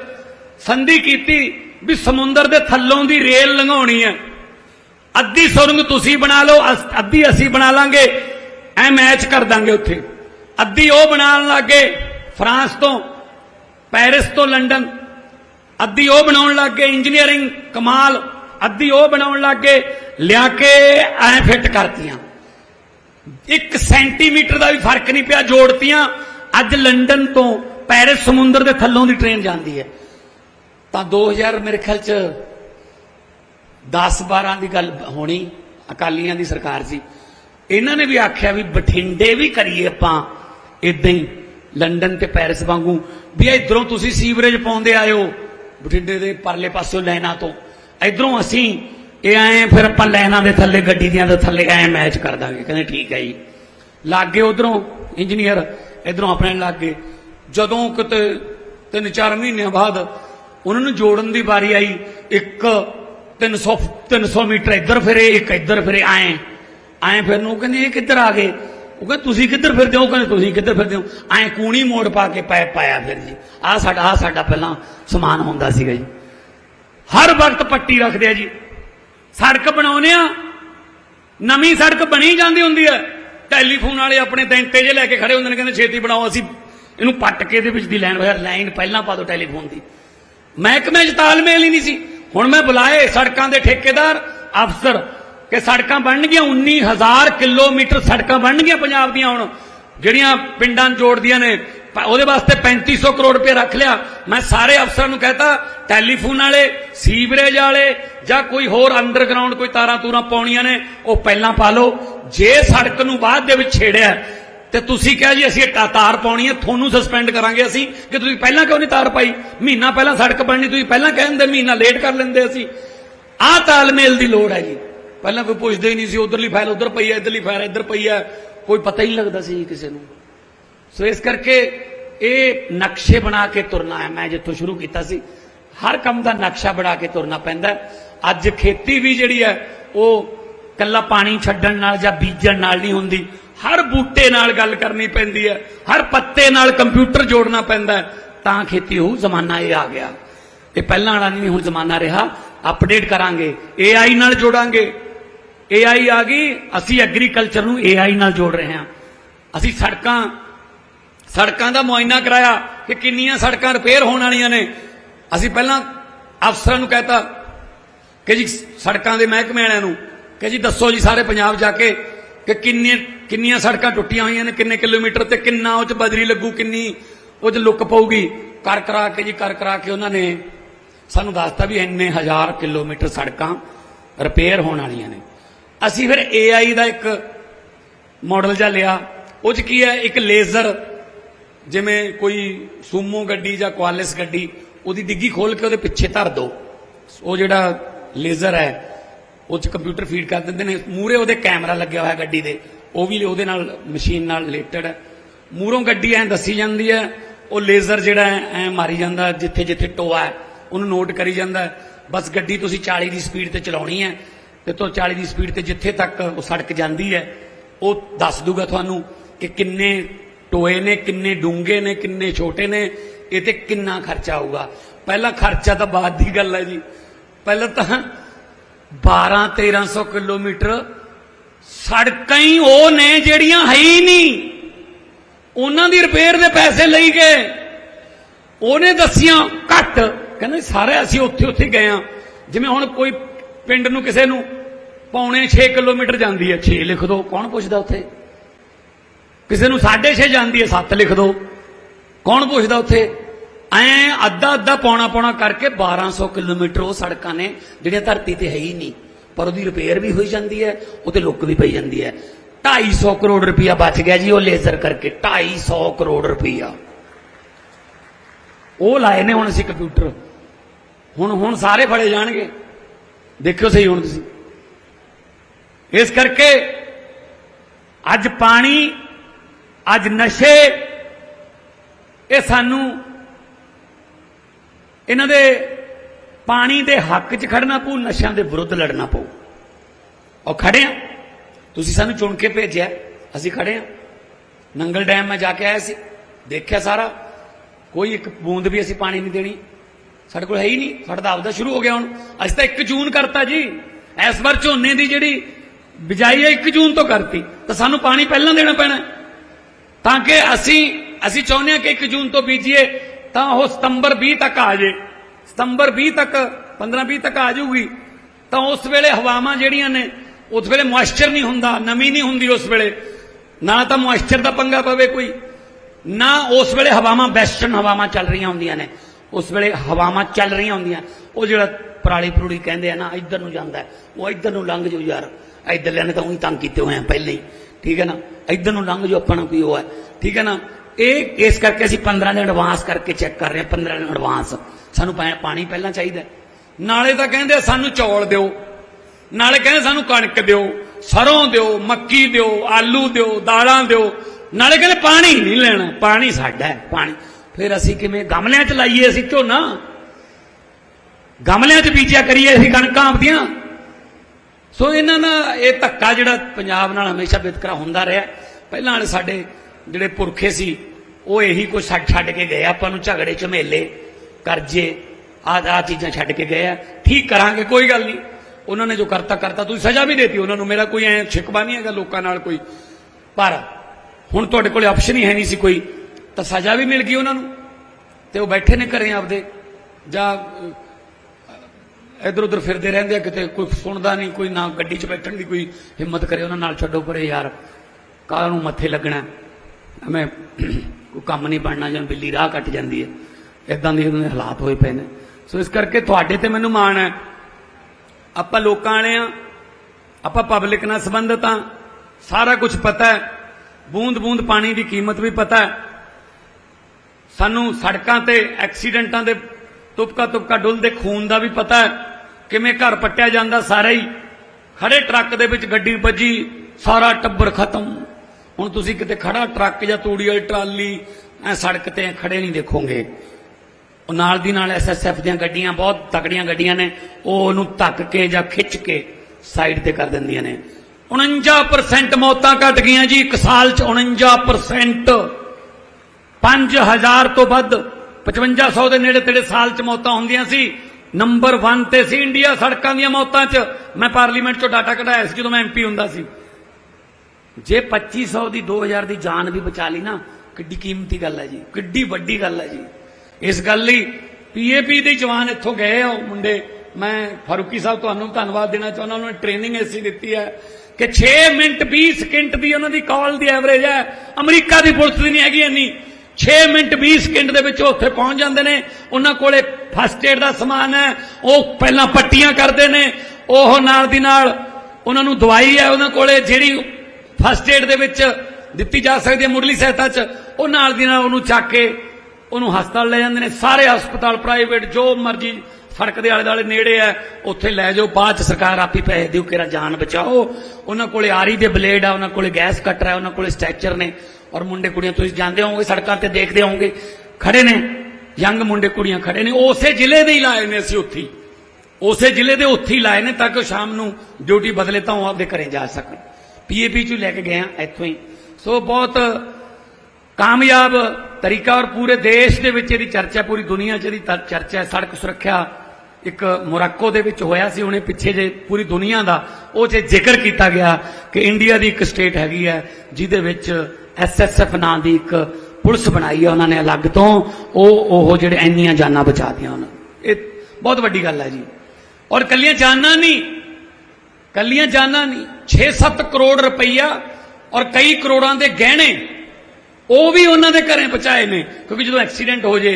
Speaker 2: ਸੰਧੀ ਕੀਤੀ ਵੀ ਸਮੁੰਦਰ ਦੇ ਥੱਲੋਂ ਦੀ ਰੇਲ ਲੰਘਾਉਣੀ ਹੈ। ਅੱਧੀ ਸੁਰੰਗ ਤੁਸੀਂ ਬਣਾ ਲਓ, ਅਸ- ਅੱਧੀ ਅਸੀਂ ਬਣਾ ਲਾਂਗੇ। ਐ ਮੈਚ ਕਰ ਦਾਂਗੇ ਉੱਥੇ। ਅੱਧੀ ਉਹ ਬਣਾਉਣ ਲੱਗੇ ਫਰਾਂਸ ਤੋਂ, ਪੈਰਿਸ ਤੋਂ ਲੰਡਨ। ਅੱਧੀ ਉਹ ਬਣਾਉਣ ਲੱਗੇ ਇੰਜੀਨੀਅਰਿੰਗ ਕਮਾਲ। ਅੱਧੀ ਉਹ ਬਣਾਉਣ ਲੱਗੇ, ਲਿਆ ਕੇ ਐ ਫਿੱਟ ਕਰਤੀਆਂ। 1 ਸੈਂਟੀਮੀਟਰ ਦਾ ਵੀ ਫ਼ਰਕ ਨਹੀਂ ਪਿਆ ਜੋੜਤੀਆਂ। ਅੱਜ ਲੰਡਨ ਤੋਂ ਪੈਰਿਸ ਸਮੁੰਦਰ ਦੇ ਥੱਲੋਂ ਦੀ ਟ੍ਰੇਨ ਜਾਂਦੀ ਹੈ। ਤਾਂ 2000 ਮੇਰੇ ਖਿਆਲ ਚ 10 12 ਦੀ ਗੱਲ ਹੋਣੀ, ਅਕਾਲੀਆਂ ਦੀ ਸਰਕਾਰ ਸੀ। ਇਹਨਾਂ ਨੇ ਵੀ ਆਖਿਆ ਵੀ ਬਠਿੰਡੇ ਵੀ ਕਰੀਏ ਆਪਾਂ ਇਦਾਂ ਹੀ, ਲੰਡਨ ਤੇ ਪੈਰਿਸ ਵਾਂਗੂ। ਵੀ ਇਧਰੋਂ ਤੁਸੀਂ ਸੀਵਰੇਜ ਪਾਉਂਦੇ ਆਇਓ, ਬਠਿੰਡੇ ਦੇ ਪਰਲੇ ਪਾਸਿਓਂ ਲੈਣਾ ਤੋਂ। ਇਧਰੋਂ ਅਸੀਂ, ਇਹ ਆਏ ਫਿਰ ਆਪਾਂ ਲੈਣਾ ਦੇ ਥੱਲੇ, ਗੱਡੀ ਦੀਆਂ ਦੇ ਥੱਲੇ ਐ ਮੈਚ ਕਰ ਦਾਂਗੇ। ਕਹਿੰਦੇ ਠੀਕ ਹੈ ਜੀ। ਲੱਗੇ ਉਧਰੋਂ ਇੰਜੀਨੀਅਰ ਇਧਰੋਂ ਆਪਣੇ ਲੱਗੇ। ਜਦੋਂ ਕਿਤੇ ਤਿੰਨ ਚਾਰ ਮਹੀਨਿਆਂ ਬਾਅਦ ਉਹਨਾਂ ਨੂੰ ਜੋੜਨ ਦੀ ਵਾਰੀ ਆਈ, ਇੱਕ 300 300 ਮੀਟਰ ਇੱਧਰ ਫਿਰੇ, ਇੱਕ ਇੱਧਰ ਫਿਰੇ ਆਏ ਆਏ ਫਿਰ ਨੂੰ ਕਹਿੰਦੇ, ਇਹ ਕਿੱਧਰ ਆ ਗਏ? ਉਹ ਕਹਿੰਦੇ, ਤੁਸੀਂ ਕਿੱਧਰ ਫਿਰਦੇ ਹੋ? ਕਹਿੰਦੇ, ਤੁਸੀਂ ਕਿੱਧਰ ਫਿਰਦੇ ਹੋ? ਐ ਕੂਣੀ ਮੋੜ ਪਾ ਕੇ ਪੈ ਪਾਇਆ ਫਿਰ ਜੀ। ਆ ਸਾਡਾ ਆ ਸਾਡਾ ਪਹਿਲਾਂ ਸਮਾਨ ਹੁੰਦਾ ਸੀਗਾ ਜੀ। ਹਰ ਵਕਤ ਪੱਟੀ ਰੱਖਦੇ ਆ ਜੀ। ਸੜਕ ਬਣਾਉਨੇ ਆ। ਨਵੀਂ ਸੜਕ ਬਣੀ ਜਾਂਦੀ ਹੁੰਦੀ ਹੈ। ਟੈਲੀਫੋਨ ਵਾਲੇ ਆਪਣੇ ਦੈਂਤੇ ਜੇ ਲੈ ਕੇ ਖੜੇ ਹੁੰਦੇ ਨੇ, ਕਹਿੰਦੇ, ਛੇਤੀ ਬਣਾਓ, ਅਸੀਂ ਇਹਨੂੰ ਪੱਟ ਕੇ ਦੇ ਵਿੱਚ ਦੀ ਲਾਈਨ ਹੋਇਆ ਲਾਈਨ ਪਹਿਲਾਂ ਪਾ ਦਿਓ ਟੈਲੀਫੋਨ ਦੀ। ਮਹਿਕਮੇ 'ਚ ਤਾਲਮੇਲ ਹੀ ਨਹੀਂ ਸੀ। ਹੁਣ ਮੈਂ ਬੁਲਾਏ ਸੜਕਾਂ ਦੇ ਠੇਕੇਦਾਰ, ਅਫਸਰ ਕਿ ਸੜਕਾਂ ਬਣਨਗੀਆਂ 19000 ਕਿਲੋਮੀਟਰ ਸੜਕਾਂ ਬਣਨਗੀਆਂ ਪੰਜਾਬ ਦੀਆਂ ਹੁਣ। ਜਿਹੜੀਆਂ ਪਿੰਡਾਂ ਨੂੰ ਜੋੜਦੀਆਂ ਨੇ ਉਹਦੇ ਵਾਸਤੇ 3500 ਕਰੋੜ ਰੁਪਏ ਰੱਖ ਲਿਆ। ਮੈਂ ਸਾਰੇ ਅਫਸਰਾਂ ਨੂੰ ਕਹਤਾ, ਟੈਲੀਫੋਨ ਵਾਲੇ, ਸੀਵਰੇਜ ਵਾਲੇ, ਜਾਂ ਕੋਈ ਹੋਰ ਅੰਡਰਗਰਾਉਂਡ, ਕੋਈ ਤਾਰਾਂ ਤੂਰਾਂ ਪਾਉਣੀਆਂ ਨੇ, ਉਹ ਪਹਿਲਾਂ ਪਾ ਲਓ। ਜੇ ਸੜਕ ਨੂੰ ਬਾਅਦ ਦੇ ਵਿੱਚ ਛੇੜਿਆ, ਤੇ ਤੁਸੀਂ ਕਿਹਾ ਜੀ ਅਸੀਂ ਇਹ ਤਾ- ਤਾਰ ਪਾਉਣੀ ਹੈ, ਤੁਹਾਨੂੰ ਸਸਪੈਂਡ ਕਰਾਂਗੇ ਅਸੀਂ, ਕਿ ਤੁਸੀਂ ਪਹਿਲਾਂ ਕਿਉਂ ਨਹੀਂ ਤਾਰ ਪਾਈ? ਮਹੀਨਾ ਪਹਿਲਾਂ ਸੜਕ ਬਣਨੀ, ਤੁਸੀਂ ਪਹਿਲਾਂ ਕਹਿੰਦੇ ਮਹੀਨਾ ਲੇਟ ਕਰ ਲੈਂਦੇ ਅਸੀਂ। ਆਹ ਤਾਲਮੇਲ ਦੀ ਲੋੜ ਹੈ ਜੀ। ਪਹਿਲਾਂ ਕੋਈ ਪੁੱਛਦੇ ਹੀ ਨਹੀਂ ਸੀ, ਉਧਰਲੀ ਫਾਈਲ ਉਧਰ ਪਈ ਹੈ, ਇਧਰਲੀ ਫਾਈਲ ਇੱਧਰ ਪਈ ਹੈ, ਕੋਈ ਪਤਾ ਹੀ ਨਹੀਂ ਲੱਗਦਾ ਸੀ ਕਿਸੇ ਨੂੰ। ਸੋ ਇਸ ਕਰਕੇ ਇਹ ਨਕਸ਼ੇ ਬਣਾ ਕੇ ਤੁਰਨਾ ਹੈ, ਮੈਂ ਜਿੱਥੋਂ ਸ਼ੁਰੂ ਕੀਤਾ ਸੀ। ਹਰ ਕੰਮ ਦਾ ਨਕਸ਼ਾ ਬਣਾ ਕੇ ਤੁਰਨਾ ਪੈਂਦਾ ਅੱਜ ਖੇਤੀ ਵੀ ਜਿਹੜੀ ਹੈ, ਉਹ ਕੱਲਾ ਪਾਣੀ ਛੱਡਣ ਨਾਲ ਜਾਂ ਬੀਜਣ ਨਾਲ ਨਹੀਂ ਹੁੰਦੀ। ਹਰ ਬੂਟੇ ਨਾਲ ਗੱਲ ਕਰਨੀ ਪੈਂਦੀ ਹੈ, ਹਰ ਪੱਤੇ ਨਾਲ ਕੰਪਿਊਟਰ ਜੋੜਨਾ ਪੈਂਦਾ ਤਾਂ ਖੇਤੀ ਹੋਊ ਜ਼ਮਾਨਾ ਇਹ ਆ ਗਿਆ। ਇਹ ਪਹਿਲਾਂ ਵਾਲਾ ਨਹੀਂ, ਹੁਣ ਜ਼ਮਾਨਾ ਰਿਹਾ। ਅਪਡੇਟ ਕਰਾਂਗੇ AI ਨਾਲ ਜੋੜਾਂਗੇ। AI ਆ ਗਈ, ਅਸੀਂ ਐਗਰੀਕਲਚਰ ਨੂੰ AI ਨਾਲ ਜੋੜ ਰਹੇ ਹਾਂ। ਅਸੀਂ ਸੜਕਾਂ ਸੜਕਾਂ ਦਾ ਮੁਆਇਨਾ ਕਰਾਇਆ ਕਿ ਕਿੰਨੀਆਂ ਸੜਕਾਂ ਰਿਪੇਅਰ ਹੋਣ ਵਾਲੀਆਂ ਨੇ। ਅਸੀਂ ਪਹਿਲਾਂ ਅਫਸਰਾਂ ਨੂੰ ਕਹਤਾ ਕਿ ਜੀ ਸੜਕਾਂ ਦੇ ਮਹਿਕਮੇ ਵਾਲਿਆਂ ਨੂੰ, ਕਿ ਜੀ ਦੱਸੋ ਜੀ ਸਾਰੇ ਪੰਜਾਬ ਜਾ ਕੇ ਕਿ ਕਿੰਨੇ, ਕਿੰਨੀਆਂ ਸੜਕਾਂ ਟੁੱਟੀਆਂ ਹੋਈਆਂ ਨੇ, ਕਿੰਨੇ ਕਿਲੋਮੀਟਰ ਤੇ ਕਿੰਨਾ ਉਹ ਚ ਬਜਰੀ ਲੱਗੂ, ਕਿੰਨੀ ਉਹ ਚ ਲੁੱਕ ਪਊਗੀ। ਕਰ ਕਰਾ ਕੇ ਜੀ, ਕਰ ਕਰਾ ਕੇ ਉਹਨਾਂ ਨੇ ਸਾਨੂੰ ਦੱਸਤਾ ਵੀ ਇੰਨੇ ਹਜ਼ਾਰ ਕਿਲੋਮੀਟਰ ਸੜਕਾਂ ਰਿਪੇਅਰ ਹੋਣ ਵਾਲੀਆਂ ਨੇ। ਅਸੀਂ ਫਿਰ AI ਦਾ ਇੱਕ ਮਾਡਲ ਜਿਹਾ ਲਿਆ। ਉਹ ਚ ਕੀ ਹੈ? ਇੱਕ ਲੇਜ਼ਰ ਜਿਵੇਂ ਕੋਈ ਸੂਮੋ ਗੱਡੀ ਜਾਂ ਕੁਆਲਿਸ ਗੱਡੀ, ਉਹਦੀ ਡਿੱਗੀ ਖੋਲ ਕੇ ਉਹਦੇ ਪਿੱਛੇ ਧਰ ਦੋ। ਉਹ ਜਿਹੜਾ ਲੇਜ਼ਰ ਹੈ, ਉਹ ਚ ਕੰਪਿਊਟਰ ਫੀਡ ਕਰ ਦਿੰਦੇ ਨੇ। ਮੂਰੇ ਉਹਦੇ ਕੈਮਰਾ ਲੱਗਿਆ ਹੋਇਆ ਗੱਡੀ ਦੇ। ਉਹ ਵੀ ਉਹਦੇ ਨਾਲ ਮਸ਼ੀਨ ਨਾਲ ਰਿਲੇਟਡ ਹੈ। ਮੂਰੋਂ ਗੱਡੀ ਐ ਦੱਸੀ ਜਾਂਦੀ ਹੈ, ਉਹ ਲੇਜ਼ਰ ਜਿਹੜਾ ਹੈ, ਐ ਮਾਰੀ ਜਾਂਦਾ ਜਿੱਥੇ ਜਿੱਥੇ ਟੋਆ ਹੈ, ਉਹਨੂੰ ਨੋਟ ਕਰੀ ਜਾਂਦਾ ਬਸ ਗੱਡੀ ਤੁਸੀਂ 40 ਦੀ ਸਪੀਡ ਤੇ ਚਲਾਉਣੀ ਹੈ। ਤੇ ਤੋਂ 40 ਦੀ ਸਪੀਡ ਤੇ ਜਿੱਥੇ ਤੱਕ ਉਹ ਸੜਕ ਜਾਂਦੀ ਹੈ, ਉਹ ਦੱਸ ਦੂਗਾ ਤੁਹਾਨੂੰ ਕਿ ਕਿੰਨੇ ਟੋਏ ਨੇ, ਕਿੰਨੇ ਡੂੰਘੇ ਨੇ, ਕਿੰਨੇ ਛੋਟੇ ਨੇ, ਇਹ ਤੇ ਕਿੰਨਾ ਖਰਚਾ ਆਊਗਾ। ਪਹਿਲਾ ਖਰਚਾ ਤਾਂ ਬਾਅਦ ਦੀ ਗੱਲ ਹੈ ਜੀ। ਪਹਿਲਾਂ ਤਾਂ 12 1300 ਕਿਲੋਮੀਟਰ ਸੜਕਾਂ ਹੀ ਉਹ ਨੇ ਜਿਹੜੀਆਂ ਹੈ ਹੀ ਨਹੀਂ। ਉਹਨਾਂ ਦੀ ਰਿਪੇਅਰ ਦੇ ਪੈਸੇ ਲਈ ਗਏ। ਉਹਨੇ ਦੱਸੀਆਂ ਘੱਟ। ਕਹਿੰਦੇ ਸਾਰੇ ਅਸੀਂ ਉੱਥੇ ਉੱਥੇ ਗਏ ਆ ਜਿਵੇਂ ਹੁਣ ਕੋਈ ਪਿੰਡ ਨੂੰ ਕਿਸੇ ਨੂੰ ਪੌਣੇ 6 ਕਿਲੋਮੀਟਰ ਜਾਂਦੀ ਹੈ। 6 ਲਿਖ ਦਿਓ ਕੌਣ ਪੁੱਛਦਾ ਉੱਥੇ? ਕਿਸੇ ਨੂੰ 6.5 ਜਾਂਦੀ ਹੈ। 7 ਲਿਖ ਦਿਓ ਕੌਣ ਪੁੱਛਦਾ ਉੱਥੇ? ਐ ਅੱਧਾ ਅੱਧਾ ਪੌਣਾ ਪੌਣਾ ਕਰਕੇ 1200 ਕਿਲੋਮੀਟਰ ਉਹ ਸੜਕਾਂ ਨੇ, ਜਿਹੜੀਆਂ ਧਰਤੀ ਤੇ ਹੈ ਹੀ ਨਹੀਂ। ਪਰ ਉਹਦੀ ਰਿਪੇਅਰ ਵੀ ਹੋਈ ਜਾਂਦੀ ਹੈ ਉਹਤੇ ਲੁੱਕ ਵੀ ਪਈ ਜਾਂਦੀ ਹੈ। 250 ਕਰੋੜ ਰੁਪਇਆ ਬਚ ਗਿਆ ਜੀ ਉਹ ਲੇਜ਼ਰ ਕਰਕੇ। 250 ਕਰੋੜ ਰੁਪਇਆ। ਉਹ ਲਾਏ ਨੇ ਹੁਣ ਅਸੀਂ ਕੰਪਿਊਟਰ। ਹੁਣ ਹੁਣ ਸਾਰੇ ਫੜੇ ਜਾਣਗੇ। ਦੇਖਿਓ ਸਹੀ ਹੁਣ ਤੁਸੀਂ। ਇਸ ਕਰਕੇ ਅੱਜ ਪਾਣੀ, ਅੱਜ ਨਸ਼ੇ, ਇਹ ਸਾਨੂੰ ਇਹਨਾਂ ਦੇ ਪਾਣੀ ਦੇ ਹੱਕ 'ਚ ਖੜਨਾ ਪਊ, ਨਸ਼ਿਆਂ ਦੇ ਵਿਰੁੱਧ ਲੜਨਾ ਪਊ। ਔਰ ਖੜੇ ਆ। ਤੁਸੀਂ ਸਾਨੂੰ ਚੁਣ ਕੇ ਭੇਜਿਆ। ਅਸੀਂ ਖੜੇ ਆ। ਨੰਗਲ ਡੈਮ ਮੈਂ ਜਾ ਕੇ ਆਇਆ ਸੀ। ਦੇਖਿਆ ਸਾਰਾ। ਕੋਈ ਇੱਕ ਬੂੰਦ ਵੀ ਅਸੀਂ ਪਾਣੀ ਨਹੀਂ ਦੇਣੀ। ਸਾਡੇ ਕੋਲ ਹੈ ਹੀ ਨਹੀਂ। ਸਾਡਾ ਤਾਂ ਆਪਦਾ ਸ਼ੁਰੂ ਹੋ ਗਿਆ ਹੁਣ। ਅਸੀਂ ਤਾਂ 1 ਜੂਨ ਕਰਤਾ ਜੀ। ਇਸ ਵਾਰ ਝੋਨੇ ਦੀ ਜਿਹੜੀ ਬਿਜਾਈ ਹੈ 1 ਜੂਨ ਤੋਂ ਕਰਤੀ। ਤਾਂ ਸਾਨੂੰ ਪਾਣੀ ਪਹਿਲਾਂ ਦੇਣਾ ਪੈਣਾ ਤਾਂ ਕਿ ਅਸੀਂ ਅਸੀਂ ਚਾਹੁੰਦੇ ਹਾਂ ਕਿ 1 ਜੂਨ ਤੋਂ ਬੀਜੀਏ, ਤਾਂ ਉਹ ਸਤੰਬਰ 20 ਤੱਕ ਆ ਜੇ। ਸਤੰਬਰ 20 ਤੱਕ 15 20 ਤੱਕ ਆ ਜਾਊਗੀ। ਤਾਂ ਉਸ ਵੇਲੇ ਹਵਾਵਾਂ ਜਿਹੜੀਆਂ ਨੇ, ਉਸ ਵੇਲੇ ਮੋਇਸਚਰ ਨਹੀਂ ਹੁੰਦਾ, ਨਮੀ ਨਹੀਂ ਹੁੰਦੀ ਉਸ ਵੇਲੇ। ਨਾ ਤਾਂ ਮੋਇਸਚਰ ਦਾ ਪੰਗਾ ਪਵੇ ਕੋਈ, ਨਾ ਉਸ ਵੇਲੇ ਹਵਾਵਾਂ ਵੈਸਟਰਨ ਹਵਾਵਾਂ ਚੱਲ ਰਹੀਆਂ ਹੁੰਦੀਆਂ ਨੇ। ਉਸ ਵੇਲੇ ਹਵਾਵਾਂ ਚੱਲ ਰਹੀਆਂ ਹੁੰਦੀਆਂ। ਉਹ ਜਿਹੜਾ ਪਰਾਲੀ ਪਰੂੜੀ ਕਹਿੰਦੇ ਆ ਨਾ, ਇੱਧਰ ਨੂੰ ਜਾਂਦਾ ਉਹ ਇੱਧਰ ਨੂੰ ਲੰਘ ਜਾਓ ਯਾਰ। ਇੱਧਰ ਲੈਣੇ ਤਾਂ ਉਹੀ ਤੰਗ ਕੀਤੇ ਹੋਏ ਆ ਪਹਿਲੇ ਹੀ, ਠੀਕ ਹੈ ਨਾ? ਇੱਧਰ ਨੂੰ ਲੰਘ ਜੋ ਆਪਣਾ ਕੋਈ ਉਹ ਹੈ, ਠੀਕ ਹੈ ਨਾ? ਇਹ ਇਸ ਕਰਕੇ ਅਸੀਂ 15 ਦਿਨ ਐਡਵਾਂਸ ਕਰਕੇ ਚੈੱਕ ਕਰ ਰਹੇ ਹਾਂ 15 ਦਿਨ ਐਡਵਾਂਸ ਸਾਨੂੰ ਪਾ- ਪਾਣੀ ਪਹਿਲਾਂ ਚਾਹੀਦਾ ਨਾਲੇ ਤਾਂ ਕਹਿੰਦੇ ਸਾਨੂੰ ਚੌਲ ਦਿਓ। ਨਾਲੇ ਕਹਿੰਦੇ ਸਾਨੂੰ ਕਣਕ ਦਿਓ। ਸਰੋਂ ਦਿਓ, ਮੱਕੀ ਦਿਓ, ਆਲੂ ਦਿਓ, ਦਾਲਾਂ ਦਿਓ। ਨਾਲੇ ਕਹਿੰਦੇ ਪਾਣੀ ਨਹੀਂ ਲੈਣਾ, ਪਾਣੀ ਸਾਡਾ ਹੈ, ਪਾਣੀ। ਫਿਰ ਅਸੀਂ ਕਿਵੇਂ, ਗਮਲਿਆਂ 'ਚ ਲਾਈਏ ਅਸੀਂ ਝੋਨਾ? ਗਮਲਿਆਂ 'ਚ ਬੀਜਿਆ ਕਰੀਏ ਅਸੀਂ ਕਣਕਾਂ ਆਪਦੀਆਂ? ਸੋ ਇਹਨਾਂ ਦਾ ਇਹ ਧੱਕਾ ਜਿਹੜਾ ਪੰਜਾਬ ਨਾਲ ਹਮੇਸ਼ਾ ਵਿਤਕਰਾ ਹੁੰਦਾ ਰਿਹਾ। ਪਹਿਲਾਂ ਵਾਲੇ ਸਾਡੇ ਜਿਹੜੇ ਪੁਰਖੇ ਸੀ, ਉਹ ਇਹੀ ਕੁਝ ਛੱਡ ਛੱਡ ਕੇ ਗਏ। ਆਪਾਂ ਨੂੰ ਝਗੜੇ, ਝਮੇਲੇ, ਕਰਜ਼ੇ, ਆਹ ਆਹ ਚੀਜ਼ਾਂ ਛੱਡ ਕੇ ਗਏ ਆ। ਠੀਕ ਕਰਾਂਗੇ, ਕੋਈ ਗੱਲ ਨਹੀਂ। ਉਹਨਾਂ ਨੇ ਜੋ ਕਰਤਾ ਕਰਤਾ। ਤੁਸੀਂ ਸਜ਼ਾ ਵੀ ਦੇਤੀ। ਉਹਨਾਂ ਨੂੰ ਮੇਰਾ ਕੋਈ ਐ ਸ਼ਿਕਵਾ ਨਹੀਂ ਹੈਗਾ ਲੋਕਾਂ ਨਾਲ ਕੋਈ। ਪਰ ਹੁਣ ਤੁਹਾਡੇ ਕੋਲੇ ਆਪਸ਼ਨ ਹੀ ਹੈ ਨਹੀਂ ਸੀ ਕੋਈ। ਤਾਂ ਸਜ਼ਾ ਵੀ ਮਿਲ ਗਈ ਉਹਨਾਂ ਨੂੰ। ਤੇ ਉਹ ਬੈਠੇ ਨੇ ਘਰੇ ਆਪਦੇ। ਜਾਂ ਇਧਰ ਉਧਰ ਫਿਰਦੇ ਰਹਿੰਦੇ ਆ, ਕਿਤੇ ਕੋਈ ਸੁਣਦਾ ਨਹੀਂ, ਕੋਈ ਨਾ ਗੱਡੀ 'ਚ ਬੈਠਣ ਦੀ ਕੋਈ ਹਿੰਮਤ ਕਰੇ, ਉਹਨਾਂ ਨਾਲ ਛੱਡੋ ਪਰੇ ਯਾਰ ਕਾਹ ਨੂੰ ਮੱਥੇ ਲੱਗਣਾ? ਐਵੇਂ ਕੋਈ ਕੰਮ ਨਹੀਂ ਬਣਨਾ, ਜਾਂ ਬਿੱਲੀ ਰਾਹ ਕੱਟ ਜਾਂਦੀ ਹੈ। ਇਦਾਂ ਦੇ ਉਹਨਾਂ ਦੇ ਹਾਲਾਤ ਹੋਏ ਪਏ ਨੇ। ਸੋ ਇਸ ਕਰਕੇ ਤੁਹਾਡੇ ਤੇ ਮੈਨੂੰ ਮਾਣ ਹੈ। ਆਪਾਂ ਲੋਕਾਂ ਵਾਲੇ ਆ, ਆਪਾਂ ਪਬਲਿਕ ਨਾਲ ਸੰਬੰਧਤ ਆ, ਸਾਰਾ ਕੁਝ ਪਤਾ ਹੈ। ਬੂੰਦ ਬੂੰਦ ਪਾਣੀ ਦੀ ਕੀਮਤ ਵੀ ਪਤਾ ਹੈ। ਸਾਨੂੰ ਸੜਕਾਂ ਤੇ ਐਕਸੀਡੈਂਟਾਂ ਦੇ ਤੁਪਕਾ ਤੁਪਕਾ ਡੁੱਲਦੇ ਖੂਨ ਦਾ ਵੀ ਪਤਾ ਹੈ ਕਿਵੇਂ ਘਰ ਪੱਟਿਆ ਜਾਂਦਾ ਸਾਰਾ ਹੀ। ਖੜੇ ਟਰੱਕ ਦੇ ਵਿੱਚ ਗੱਡੀ ਵੱਜੀ, ਸਾਰਾ ਟੱਬਰ ਖਤਮ। ਹੁਣ ਤੁਸੀਂ ਕਿਤੇ ਖੜਾ ਟਰੱਕ ਜਾਂ ਤੂੜੀ ਵਾਲੀ ਟਰਾਲੀ, ਐ ਸੜਕ ਤੇ ਖੜੇ ਨਹੀਂ ਦੇਖੋਗੇ। ਉਹ ਨਾਲ ਦੀ ਨਾਲ ਐਸਐਸਐਫ ਦੀਆਂ ਗੱਡੀਆਂ, ਬਹੁਤ ਤਕੜੀਆਂ ਗੱਡੀਆਂ ਨੇ, ਉਹ ਉਹਨੂੰ ਧੱਕ ਕੇ ਜਾਂ ਖਿੱਚ ਕੇ ਸਾਈਡ ਤੇ ਕਰ ਦਿੰਦੀਆਂ ਨੇ। 49% ਮੌਤਾਂ ਘਟ ਗਈਆਂ ਜੀ, ਇੱਕ ਸਾਲ ਚ 49% 5000 ਤੋਂ ਵੱਧ 5500 ਦੇ ਨੇੜੇ ਤੇੜੇ ਸਾਲ ਚ ਮੌਤਾਂ ਹੁੰਦੀਆਂ ਸੀ। ਨੰਬਰ 1 ਤੇ ਸੀ ਇੰਡੀਆ ਸੜਕਾਂ ਦੀਆਂ ਮੌਤਾਂ ਚ। ਮੈਂ ਪਾਰਲੀਮੈਂਟ ਚੋਂ ਡਾਟਾ ਕਢਾਇਆ ਸੀ ਜਦੋਂ ਮੈਂ ਐਮਪੀ ਹੁੰਦਾ ਸੀ। ਜੇ 2500 ਦੀ 2000 ਦੀ ਜਾਨ ਵੀ ਬਚਾ ਲਈ ਨਾ, ਕਿੱਡੀ ਕੀਮਤੀ ਗੱਲ ਹੈ ਜੀ। ਕਿੱਡੀ ਵੱਡੀ ਗੱਲ ਹੈ ਜੀ। ਇਸ ਗੱਲ ਲਈ ਪੀਏਪੀ ਦੇ ਜਵਾਨ ਇੱਥੋਂ ਗਏ ਆ ਉਹ ਮੁੰਡੇ। ਮੈਂ ਫਾਰੂਕੀ ਸਾਹਿਬ ਤੁਹਾਨੂੰ ਧੰਨਵਾਦ ਦੇਣਾ ਚਾਹੁੰਦਾ, ਉਹਨਾਂ ਨੇ ਟ੍ਰੇਨਿੰਗ ਐਸੀ ਦਿੱਤੀ ਹੈ ਕਿ 6 ਮਿੰਟ 20 ਸਕਿੰਟ ਦੀ ਉਹਨਾਂ ਦੀ ਕਾਲ ਦੀ ਐਵਰੇਜ ਹੈ। ਅਮਰੀਕਾ ਦੀ ਪੁਲਿਸ ਦੀ ਨਹੀਂ ਹੈਗੀ ਇੰਨੀ। 6 ਮਿੰਟ 20 ਸਕਿੰਟ ਦੇ ਵਿੱਚ ਉਹ ਉੱਥੇ ਪਹੁੰਚ ਜਾਂਦੇ ਨੇ। ਉਹਨਾਂ ਕੋਲੇ ਫਸਟ ਏਡ ਦਾ ਸਮਾਨ ਹੈ। ਉਹ ਪਹਿਲਾਂ ਪੱਟੀਆਂ ਕਰਦੇ ਨੇ। ਉਹ ਨਾਲ ਦੀ ਨਾਲ ਉਹਨਾਂ ਨੂੰ ਦਵਾਈ ਹੈ ਉਹਨਾਂ ਕੋਲੇ, ਜਿਹੜੀ ਫਸਟ ਏਡ ਦੇ ਵਿੱਚ ਦਿੱਤੀ ਜਾ ਸਕਦੀ ਹੈ ਮੁੱਢਲੀ ਸਹਾਇਤਾ 'ਚ। ਉਹ ਨਾਲ ਦੀ ਨਾਲ ਉਹਨੂੰ ਚੱਕ ਕੇ ਉਹਨੂੰ ਹਸਪਤਾਲ ਲੈ ਜਾਂਦੇ ਨੇ। ਸਾਰੇ ਹਸਪਤਾਲ ਪ੍ਰਾਈਵੇਟ ਜੋ ਮਰਜ਼ੀ ਸੜਕ ਦੇ ਆਲੇ ਦੁਆਲੇ ਨੇੜੇ ਹੈ, ਉੱਥੇ ਲੈ ਜਾਓ। ਬਾਅਦ ਚ ਸਰਕਾਰ ਆਪੀ ਪੈਸੇ ਦਿਓ ਕਿਰਾ ਜਾਨ ਬਚਾਓ। ਉਹਨਾਂ ਕੋਲੇ ਆਰੀ ਦੇ ਬਲੇਡ ਆ, ਉਹਨਾਂ ਕੋਲੇ ਗੈਸ ਕਟਰ ਹੈ, ਉਹਨਾਂ ਕੋਲੇ ਸਟੈਚਰ ਨੇ। ਔਰ ਮੁੰਡੇ ਕੁੜੀਆਂ, ਤੁਸੀਂ ਜਾਂਦੇ ਹੋਵੋਗੇ, ਸੜਕਾਂ ਤੇ ਦੇਖਦੇ ਹੋਵੋਗੇ, ਖੜੇ ਨੇ, ਯੰਗ ਮੁੰਡੇ ਕੁੜੀਆਂ ਖੜੇ ਨੇ, ਉਸੇ ਜ਼ਿਲ੍ਹੇ ਦੇ ਹੀ ਲਾਏ ਨੇ ਅਸੀਂ ਉੱਥੇ ਹੀ। ਉਸੇ ਜ਼ਿਲ੍ਹੇ ਦੇ ਉੱਥੇ ਹੀ ਲਾਏ ਨੇ ਤਾਂ ਕਿ ਉਹ ਸ਼ਾਮ ਨੂੰ ਡਿਊਟੀ ਬਦਲੇ ਤਾਂ ਉਹ ਆਪਦੇ ਘਰੇ ਜਾ ਸਕਣ। ਪੀਏਪੀ ਚ ਲੈ ਕੇ ਗਏ ਆ, ਇੱਥੋਂ ਹੀ। ਸੋ ਬਹੁਤ ਕਾਮਯਾਬ ਤਰੀਕਾ ਔਰ ਪੂਰੇ ਦੇਸ਼ ਦੇ ਵਿੱਚ ਇਹਦੀ ਚਰਚਾ, ਪੂਰੀ ਦੁਨੀਆ 'ਚ ਇਹਦੀ ਚਰਚਾ ਹੈ। ਸੜਕ ਸੁਰੱਖਿਆ ਇੱਕ ਮੋਰਾਕੋ ਦੇ ਵਿੱਚ ਹੋਇਆ ਸੀ, ਹੁਣੇ ਪਿੱਛੇ ਜੇ ਪੂਰੀ ਦੁਨੀਆ ਦਾ ਉਹ 'ਚ ਜ਼ਿਕਰ ਕੀਤਾ ਗਿਆ ਕਿ ਇੰਡੀਆ ਦੀ ਇੱਕ ਸਟੇਟ ਹੈਗੀ ਹੈ, ਜਿਹਦੇ ਵਿੱਚ ਐਸਐਸਐਫ ਨਾਂ ਦੀ ਇੱਕ ਪੁਲਿਸ ਬਣਾਈ ਹੈ ਉਹਨਾਂ ਨੇ ਅਲੱਗ ਤੋਂ। ਉਹ ਉਹ ਜਿਹੜੇ ਇੰਨੀਆਂ ਜਾਨਾਂ ਬਚਾਤੀਆਂ ਉਹਨਾਂ ਇਹ ਬਹੁਤ ਵੱਡੀ ਗੱਲ ਹੈ ਜੀ। ਔਰ ਕੱਲੀਆਂ ਜਾਨਾਂ ਨਹੀਂ, ਕੱਲੀਆਂ ਜਾਨਾਂ ਨਹੀਂ 6-7 ਕਰੋੜ ਰੁਪਈਆ ਔਰ ਕਈ ਕਰੋੜਾਂ ਦੇ ਗਹਿਣੇ, ਉਹ ਵੀ ਉਹਨਾਂ ਦੇ ਘਰੇ ਪਹੁੰਚਾਏ ਨੇ। ਕਿਉਂਕਿ ਜਦੋਂ ਐਕਸੀਡੈਂਟ ਹੋ ਜੇ,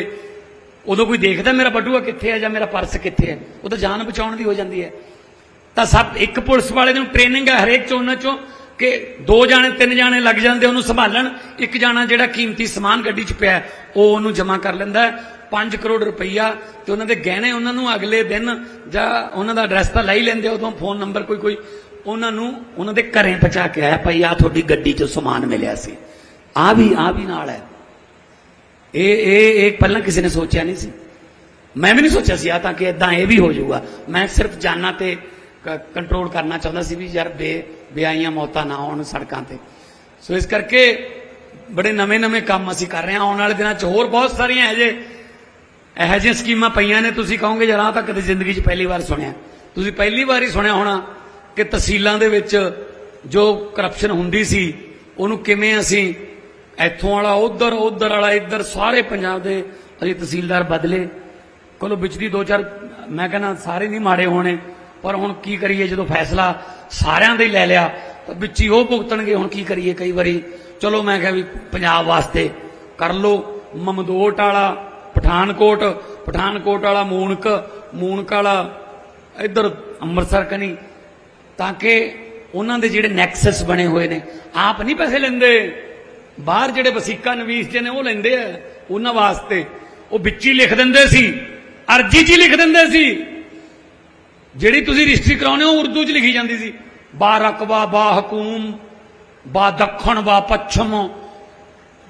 Speaker 2: ਉਦੋਂ ਕੋਈ ਦੇਖਦਾ ਮੇਰਾ ਬੱਡੂਆ ਕਿੱਥੇ ਹੈ ਜਾਂ ਮੇਰਾ ਪਰਸ ਕਿੱਥੇ ਹੈ ਉਹ ਤਾਂ ਜਾਨ ਬਚਾਉਣ ਦੀ ਹੋ ਜਾਂਦੀ ਹੈ। ਤਾਂ ਸਭ ਇੱਕ ਪੁਲਿਸ ਵਾਲੇ ਨੂੰ ਟ੍ਰੇਨਿੰਗ ਹੈ ਹਰੇਕ ਚ ਉਹਨਾਂ ਚੋਂ। ਕਿ ਦੋ ਜਾਣੇ, ਤਿੰਨ ਜਾਣੇ ਲੱਗ ਜਾਂਦੇ, ਉਹਨੂੰ ਸੰਭਾਲਣ। ਇੱਕ ਜਾਣਾ ਜਿਹੜਾ ਕੀਮਤੀ ਸਮਾਨ ਗੱਡੀ 'ਚ ਪਿਆ, ਉਹ ਉਹਨੂੰ ਜਮ੍ਹਾਂ ਕਰ ਲੈਂਦਾ ਹੈ। 5 ਕਰੋੜ ਰੁਪਈਆ ਤੇ ਉਹਨਾਂ ਦੇ ਗਹਿਣੇ ਉਹਨਾਂ ਨੂੰ ਅਗਲੇ ਦਿਨ ਜਾਂ ਉਹਨਾਂ ਦਾ ਐਡਰੈਸ ਤਾਂ ਲੈ ਹੀ ਲੈਂਦੇ, ਉਦੋਂ ਫੋਨ ਨੰਬਰ ਕੋਈ ਕੋਈ। ਉਹਨਾਂ ਨੂੰ ਉਹਨਾਂ ਦੇ ਘਰੇ ਪਹੁੰਚਾ ਕੇ ਆਇਆ, ਭਈ ਆ ਤੁਹਾਡੀ ਗੱਡੀ 'ਚ ਸਮਾਨ ਮਿਲਿਆ ਸੀ। ਆ ਵੀ ਆ ਵੀ ਨਾਲ ਹੈ। ਇਹ ਇਹ ਇਹ ਪਹਿਲਾਂ ਕਿਸੇ ਨੇ ਸੋਚਿਆ ਨਹੀਂ ਸੀ। ਮੈਂ ਵੀ ਨਹੀਂ ਸੋਚਿਆ ਸੀ ਆ ਤਾਂ ਕਿ ਇਦਾਂ ਇਹ ਵੀ ਹੋ ਜਾਊਗਾ। ਮੈਂ ਸਿਰਫ ਜਾਨਾਂ ਤੇ ਕੰਟਰੋਲ ਕਰਨਾ ਚਾਹੁੰਦਾ ਸੀ ਵੀ ਯਾਰ ਬੇ ਵਿਆਹੀਆਂ ਮੌਤਾਂ ਨਾ ਹੋਣ ਸੜਕਾਂ ਤੇ। ਸੋ ਇਸ ਕਰਕੇ ਬੜੇ ਨਵੇਂ-ਨਵੇਂ ਕੰਮ ਅਸੀਂ ਕਰ ਰਹੇ ਹਾਂ। ਆਉਣ ਵਾਲੇ ਦਿਨਾਂ 'ਚ ਹੋਰ ਬਹੁਤ ਸਾਰੀਆਂ ਹੈ ਜੇ ਇਹੋ ਜਿਹੀਆਂ ਸਕੀਮਾਂ ਪਈਆਂ ਨੇ। ਤੁਸੀਂ ਕਹੋਗੇ ਯਾਰ ਆਹ ਤਾਂ ਕਦੇ ਜ਼ਿੰਦਗੀ 'ਚ ਪਹਿਲੀ ਵਾਰ ਸੁਣਿਆ। ਤੁਸੀਂ ਪਹਿਲੀ ਵਾਰ ਹੀ ਸੁਣਿਆ ਹੋਣਾ ਕਿ ਤਹਿਸੀਲਾਂ ਦੇ ਵਿੱਚ ਜੋ ਕਰਪਸ਼ਨ ਹੁੰਦੀ ਸੀ, ਉਹਨੂੰ ਕਿਵੇਂ ਅਸੀਂ ਇੱਥੋਂ ਵਾਲਾ, ਉਧਰ ਉਧਰ ਵਾਲਾ, ਇੱਧਰ ਸਾਰੇ ਪੰਜਾਬ ਦੇ ਅਸੀਂ ਤਹਿਸੀਲਦਾਰ ਬਦਲੇ। ਕੋਲੋਂ ਵਿੱਚ ਦੋ ਚਾਰ ਮੈਂ ਕਹਿੰਦਾ, ਸਾਰੇ ਨਹੀਂ ਮਾੜੇ ਹੋਣੇ। ਪਰ ਹੁਣ ਕੀ ਕਰੀਏ, ਜਦੋਂ ਫੈਸਲਾ ਸਾਰਿਆਂ ਦੇ ਲੈ ਲਿਆ, ਤਾਂ ਵਿੱਚ ਹੀ ਉਹ ਭੁਗਤਣਗੇ, ਹੁਣ ਕੀ ਕਰੀਏ ਕਈ ਵਾਰੀ। ਚਲੋ ਮੈਂ ਕਿਹਾ ਵੀ ਪੰਜਾਬ ਵਾਸਤੇ ਕਰ ਲੋ ਮਮਦੋਟ ਵਾਲਾ, ਪਠਾਨਕੋਟ ਪਠਾਨਕੋਟ ਵਾਲਾ ਮੂਨਕ ਮੂਨਕ ਵਾਲਾ ਇੱਧਰ ਅੰਮ੍ਰਿਤਸਰ ਕਨੀ, ਤਾਂ ਕਿ ਉਹਨਾਂ ਦੇ ਜਿਹੜੇ ਨੈਕਸਸ ਬਣੇ ਹੋਏ ਨੇ, ਆਪ ਨਹੀਂ ਪੈਸੇ ਲੈਂਦੇ। ਬਾਹਰ ਜਿਹੜੇ ਵਸੀਕਾ ਨਵੀਸ ਜੇ ਨੇ, ਉਹ ਲੈਂਦੇ ਆ, ਉਹਨਾਂ ਵਾਸਤੇ। ਉਹ ਵਿੱਚ ਹੀ ਲਿਖ ਦਿੰਦੇ ਸੀ, ਅਰਜੀ 'ਚ ਹੀ ਲਿਖ ਦਿੰਦੇ ਸੀ। ਜਿਹੜੀ ਤੁਸੀਂ ਰਜਿਸਟਰੀ ਕਰਾਉਨੇ ਹੋ ਉਰਦੂ 'ਚ ਲਿਖੀ ਜਾਂਦੀ ਸੀ। ਬਾ ਰਕਬਾ ਬਾ ਹਕੂਮ, ਬਾ ਦੱਖਣ, ਬਾ ਪੱਛਮ,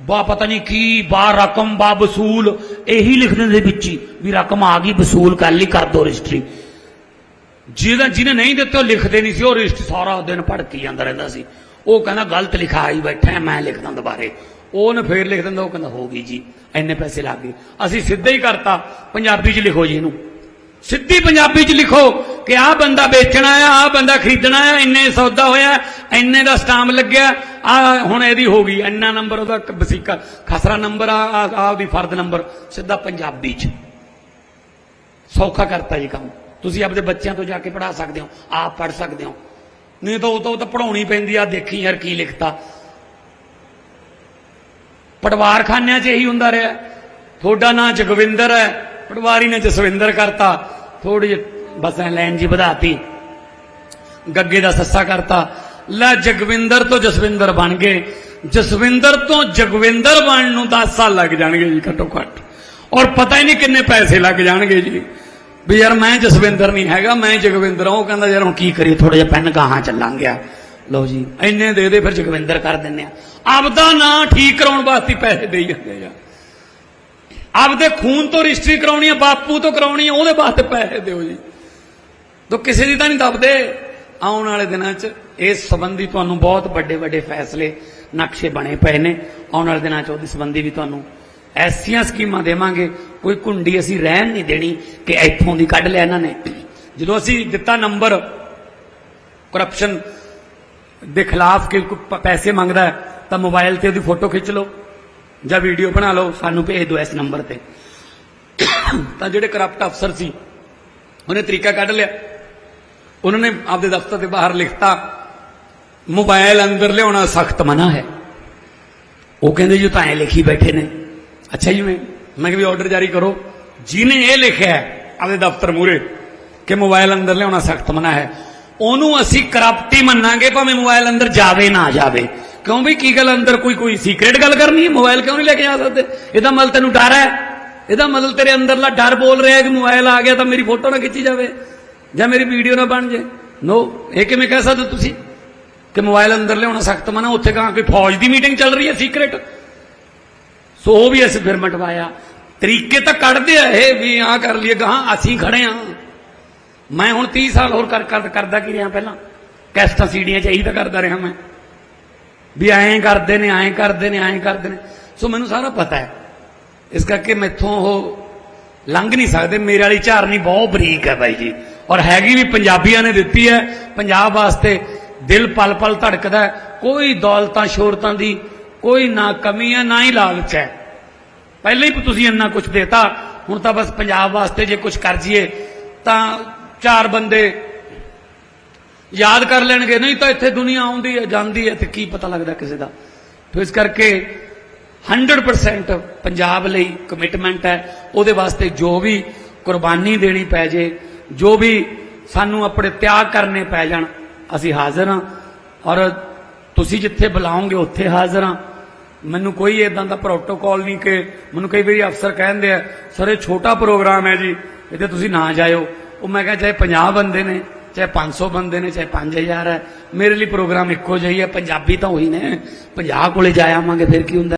Speaker 2: ਬਾ ਪਤਾ ਨਹੀਂ ਕੀ, ਬਾ ਰਕਮ, ਬਾ ਵਸੂਲ, ਇਹੀ ਲਿਖਦੇ ਦਿੰਦੇ ਵਿੱਚ ਹੀ, ਵੀ ਰਕਮ ਆ ਗਈ, ਵਸੂਲ ਕੱਲ ਹੀ ਕਰ ਦੋ ਰਜਿਸਟਰੀ। ਜਿਹਦਾ ਜਿਹਨੇ ਨਹੀਂ ਦਿੱਤੇ, ਉਹ ਲਿਖਦੇ ਨਹੀਂ ਸੀ, ਉਹ ਰਜਿਸਟਰ ਸਾਰਾ ਦਿਨ ਭੜਕੀ ਜਾਂਦਾ ਰਹਿੰਦਾ ਸੀ। ਉਹ ਕਹਿੰਦਾ, ਗਲਤ ਲਿਖਾ ਆਈ ਬੈਠਾ ਮੈਂ ਲਿਖਦਾ ਦੁਬਾਰੇ। ਉਹਨੇ ਫੇਰ ਲਿਖ ਦਿੰਦਾ, ਉਹ ਕਹਿੰਦਾ, ਹੋ ਗਈ ਜੀ, ਇੰਨੇ ਪੈਸੇ ਲੱਗ ਗਏ। ਅਸੀਂ ਸਿੱਧਾ ਹੀ ਕਰਤਾ, ਪੰਜਾਬੀ 'ਚ ਲਿਖੋ ਜੀ ਇਹਨੂੰ। ਸਿੱਧੀ ਪੰਜਾਬੀ 'ਚ ਲਿਖੋ ਕਿ ਆਹ ਬੰਦਾ ਵੇਚਣਾ ਆ ਆਹ ਬੰਦਾ ਖਰੀਦਣਾ ਆ ਇੰਨੇ ਸੌਦਾ ਹੋਇਆ, ਇੰਨੇ ਦਾ ਸਟਾਮ ਲੱਗਿਆ ਆ ਹੁਣ ਇਹਦੀ ਹੋ ਗਈ, ਇੰਨਾ ਨੰਬਰ ਉਹਦਾ ਵਸੀਕਾ, ਖਸਰਾ ਨੰਬਰ ਆ ਆ- ਉਹਦੀ ਫਰਦ ਨੰਬਰ, ਸਿੱਧਾ ਪੰਜਾਬੀ 'ਚ। ਸੌਖਾ ਕਰਤਾ ਜੀ ਕੰਮ। ਤੁਸੀਂ ਆਪਣੇ ਬੱਚਿਆਂ ਤੋਂ ਜਾ ਕੇ ਪੜਾ ਸਕਦੇ ਹੋ, ਆਪ ਪੜ ਸਕਦੇ ਹੋ। ਨਹੀਂ ਤਾਂ ਉਹ ਤਾਂ ਉਹ ਤਾਂ ਪੜਾਉਣੀ ਪੈਂਦੀ ਆ, ਦੇਖੀ ਯਾਰ ਕੀ ਲਿਖਤਾ। ਪਟਵਾਰਖਾਨਿਆਂ 'ਚ ਇਹੀ ਹੁੰਦਾ ਰਿਹਾ। ਤੁਹਾਡਾ ਨਾਂ ਜਗਵਿੰਦਰ ਹੈ। ਪਟਵਾਰੀ ਨੇ ਜਸਵਿੰਦਰ ਕਰਤਾ ਥੋੜੀ ਜਿਹੀ ਬਸ ਐ ਲਾਈਨ ਜੀ ਵਧਾਤੀ। ਗੱਗੇ ਦਾ ਸੱਸਾ ਕਰਤਾ, ਲੈ ਜਗਵਿੰਦਰ ਤੋਂ ਜਸਵਿੰਦਰ ਬਣ ਗਏ। ਜਸਵਿੰਦਰ ਤੋਂ ਜਗਵਿੰਦਰ ਬਣਨ ਨੂੰ 10 ਸਾਲ ਲੱਗ ਜਾਣਗੇ ਜੀ ਘੱਟੋ ਘੱਟ। ਔਰ ਪਤਾ ਹੀ ਨਹੀਂ ਕਿੰਨੇ ਪੈਸੇ ਲੱਗ ਜਾਣਗੇ ਜੀ। ਵੀ ਯਾਰ ਮੈਂ ਜਸਵਿੰਦਰ ਨਹੀਂ ਹੈਗਾ, ਮੈਂ ਜਗਵਿੰਦਰ ਹਾਂ। ਉਹ ਕਹਿੰਦਾ, ਯਾਰ ਹੁਣ ਕੀ ਕਰੀਏ? ਥੋੜਾ ਜਿਹਾ ਪੈਨ ਗਾਹਾਂ ਚੱਲਾਂਗੇ ਲਓ ਜੀ, ਇੰਨੇ ਦੇ ਦੇ ਫਿਰ ਜਗਵਿੰਦਰ ਕਰ ਦਿੰਨੇ ਆ। ਆਪਦਾ ਨਾਂ ਠੀਕ ਕਰਾਉਣ ਵਾਸਤੇ ਪੈਸੇ ਦੇਈ ਜਾਂਦੇ ਆ ਆਪਦੇ ਖੂਨ ਤੋਂ ਰਜਿਸਟਰੀ ਕਰਾਉਣੀ ਆ, ਬਾਪੂ ਤੋਂ ਕਰਾਉਣੀ ਆ, ਉਹਦੇ ਵਾਸਤੇ ਪੈਸੇ ਦਿਓ ਜੀ। ਤੋ ਕਿਸੇ ਦੀ ਤਾਂ ਨਹੀਂ ਦੱਬਦੇ। ਆਉਣ ਵਾਲੇ ਦਿਨਾਂ 'ਚ ਇਸ ਸੰਬੰਧੀ ਤੁਹਾਨੂੰ ਬਹੁਤ ਵੱਡੇ ਵੱਡੇ ਫੈਸਲੇ ਨਕਸ਼ੇ ਬਣੇ ਪਏ ਨੇ। ਆਉਣ ਵਾਲੇ ਦਿਨਾਂ 'ਚ ਉਹਦੇ ਸੰਬੰਧੀ ਵੀ ਤੁਹਾਨੂੰ ਐਸੀਆਂ ਸਕੀਮਾਂ ਦੇਵਾਂਗੇ। ਕੋਈ ਕੁੰਡੀ ਅਸੀਂ ਰਹਿਣ ਨਹੀਂ ਦੇਣੀ ਕਿ ਇੱਥੋਂ ਦੀ ਕੱਢ ਲਿਆ ਇਹਨਾਂ ਨੇ। ਜਦੋਂ ਅਸੀਂ ਦਿੱਤਾ ਨੰਬਰ ਕਰਪਸ਼ਨ ਦੇ ਖਿਲਾਫ ਕਿ ਕੋਈ ਪੈਸੇ ਮੰਗਦਾ ਤਾਂ ਮੋਬਾਈਲ ਤੇ ਉਹਦੀ ਫੋਟੋ ਖਿੱਚ ਲਓ। ਜਾਂ ਵੀਡੀਓ ਬਣਾ ਲਓ, ਸਾਨੂੰ ਭੇਜ ਦਿਓ ਇਸ ਨੰਬਰ ਤੇ। ਤਾਂ ਜਿਹੜੇ ਕਰਪਟ ਅਫਸਰ ਸੀ, ਉਹਨੇ ਤਰੀਕਾ ਕੱਢ ਲਿਆ। ਉਹਨਾਂ ਨੇ ਆਪਦੇ ਦਫ਼ਤਰ ਦੇ ਬਾਹਰ ਲਿਖਤਾ ਮੋਬਾਈਲ ਅੰਦਰ ਲਿਆਉਣਾ ਸਖਤ ਮਨਾ ਹੈ। ਉਹ ਕਹਿੰਦੇ ਜੀ ਉਹ ਤਾਂ ਐ ਲਿਖੀ ਬੈਠੇ ਨੇ। ਅੱਛਾ ਜੀ, ਮੈਂ ਮੈਂ ਕਿਹਾ ਵੀ ਆਰਡਰ ਜਾਰੀ ਕਰੋ। ਜਿਹਨੇ ਇਹ ਲਿਖਿਆ ਆਪਦੇ ਦਫ਼ਤਰ ਮੂਰੇ ਕਿ ਮੋਬਾਈਲ ਅੰਦਰ ਲਿਆਉਣਾ ਸਖਤ ਮਨਾ ਹੈ, ਉਹਨੂੰ ਅਸੀਂ ਕਰਪਟ ਹੀ ਮੰਨਾਂਗੇ, ਭਾਵੇਂ ਮੋਬਾਈਲ ਅੰਦਰ ਜਾਵੇ ਨਾ ਜਾਵੇ। ਕਿਉਂ ਵੀ ਕੀ ਗੱਲ ਅੰਦਰ ਕੋਈ ਕੋਈ ਸੀਕ੍ਰੇਟ ਗੱਲ ਕਰਨੀ ਹੈ? ਮੋਬਾਈਲ ਕਿਉਂ ਨਹੀਂ ਲੈ ਕੇ ਆ ਸਕਦੇ? ਇਹਦਾ ਮਤਲਬ ਤੈਨੂੰ ਡਰ ਹੈ? ਇਹਦਾ ਮਤਲਬ ਤੇਰੇ ਅੰਦਰਲਾ ਡਰ ਬੋਲ ਰਿਹਾ ਹੈ ਕਿ ਮੋਬਾਈਲ ਆ ਗਿਆ ਤਾਂ ਮੇਰੀ ਫੋਟੋ ਨਾ ਖਿੱਚੀ ਜਾਵੇ ਜਾਂ ਮੇਰੀ ਵੀਡੀਓ ਨਾ ਬਣ ਜੇ ਨੋ ਇਹ ਕਿਵੇਂ ਕਹਿ ਸਕਦੇ ਹੋ ਤੁਸੀਂ? ਕਿ ਮੋਬਾਈਲ ਅੰਦਰ ਲਿਆਉਣਾ ਸਖਤ ਮਨਾ, ਉੱਥੇ ਕਹਾਂ ਕੋਈ ਫੌਜ ਦੀ ਮੀਟਿੰਗ ਚੱਲ ਰਹੀ ਹੈ ਸੀਕ੍ਰੇਟ ਸੋ ਉਹ ਵੀ ਅਸੀਂ ਫਿਰ ਮਟਵਾਇਆ। ਤਰੀਕੇ ਤਾਂ ਕੱਢਦੇ ਆ ਇਹ ਵੀ ਆ ਕਰ ਲਈਏ, ਗਾਹਾਂ ਅਸੀਂ ਖੜੇ ਆ। ਮੈਂ ਹੁਣ 30 ਸਾਲ ਹੋਰ ਕਰ ਕਰ- ਕਰਦਾ ਕੀ ਰਿਹਾ ਪਹਿਲਾਂ? ਕੈਸਟਾਂ ਸੀਡੀਆਂ ਚ ਇਹੀ ਤਾਂ ਕਰਦਾ ਰਿਹਾ ਮੈਂ। ਵੀ ਐਂ ਕਰਦੇ ਨੇ, ਐਂ ਕਰਦੇ ਨੇ, ਐਂ ਕਰਦੇ ਨੇ। ਸੋ ਮੈਨੂੰ ਸਾਰਾ ਪਤਾ ਹੈ। ਇਸ ਕਰਕੇ ਮੈਥੋਂ ਉਹ ਲੰਘ ਨਹੀਂ ਸਕਦੇ। ਮੇਰੇ ਵਾਲੀ ਝਾਰਨੀ ਬਹੁਤ ਬਰੀਕ ਹੈ ਬਾਈ ਜੀ। ਔਰ ਹੈਗੀ ਵੀ ਪੰਜਾਬੀਆਂ ਨੇ ਦਿੱਤੀ ਹੈ। ਪੰਜਾਬ ਵਾਸਤੇ ਦਿਲ ਪਲ ਪਲ ਧੜਕਦਾ ਕੋਈ ਦੌਲਤਾਂ ਸ਼ੋਹਰਤਾਂ ਦੀ ਕੋਈ ਨਾ ਕਮੀ ਹੈ, ਨਾ ਹੀ ਲਾਲਚ ਹੈ। ਪਹਿਲਾਂ ਹੀ ਤੁਸੀਂ ਇੰਨਾ ਕੁਝ ਦੇਤਾ। ਹੁਣ ਤਾਂ ਬਸ ਪੰਜਾਬ ਵਾਸਤੇ ਜੇ ਕੁਝ ਕਰ ਜੀਏ, ਤਾਂ ਚਾਰ ਬੰਦੇ ਯਾਦ ਕਰ ਲੈਣਗੇ, ਨਹੀਂ ਤਾਂ ਇੱਥੇ ਦੁਨੀਆ ਆਉਂਦੀ ਹੈ, ਜਾਂਦੀ ਹੈ, ਤੇ ਕੀ ਪਤਾ ਲੱਗਦਾ ਕਿਸੇ ਦਾ। ਤੇ ਇਸ ਕਰਕੇ 100% ਪੰਜਾਬ ਲਈ ਕਮਿਟਮੈਂਟ ਹੈ। ਉਹਦੇ ਵਾਸਤੇ ਜੋ ਵੀ ਕੁਰਬਾਨੀ ਦੇਣੀ ਪੈ ਜੇ, ਜੋ ਵੀ ਸਾਨੂੰ ਆਪਣੇ ਤਿਆਗ ਕਰਨੇ ਪੈ ਜਾਣ, ਅਸੀਂ ਹਾਜ਼ਰ ਹਾਂ। ਔਰ ਤੁਸੀਂ ਜਿੱਥੇ ਬੁਲਾਓਗੇ, ਉੱਥੇ ਹਾਜ਼ਰ ਹਾਂ। ਮੈਨੂੰ ਕੋਈ ਇਦਾਂ ਦਾ ਪ੍ਰੋਟੋਕਾਲ ਨਹੀਂ ਕਿ ਮੈਨੂੰ ਕਈ ਵਾਰੀ ਅਫਸਰ ਕਹਿੰਦੇ ਆ, ਸਰ, ਇਹ ਛੋਟਾ ਪ੍ਰੋਗਰਾਮ ਹੈ ਜੀ ਇਹਦੇ ਤੁਸੀਂ ਨਾ ਜਾਇਓ। ਉਹ ਮੈਂ ਕਿਹਾ, ਚਾਹੇ 50 ਬੰਦੇ ਨੇ ਚਾਹੇ 500 ਬੰਦੇ ਨੇ, ਚਾਹੇ 5000 ਹੈ। ਮੇਰੇ ਲਈ ਪ੍ਰੋਗਰਾਮ ਇੱਕੋ ਜਿਹਾ ਹੀ ਹੈ ਪੰਜਾਬੀ ਤਾਂ ਉਹੀ ਨੇ। 50 ਕੋਲੇ ਜਾ ਆਵਾਂਗੇ, ਫਿਰ ਕੀ ਹੁੰਦਾ?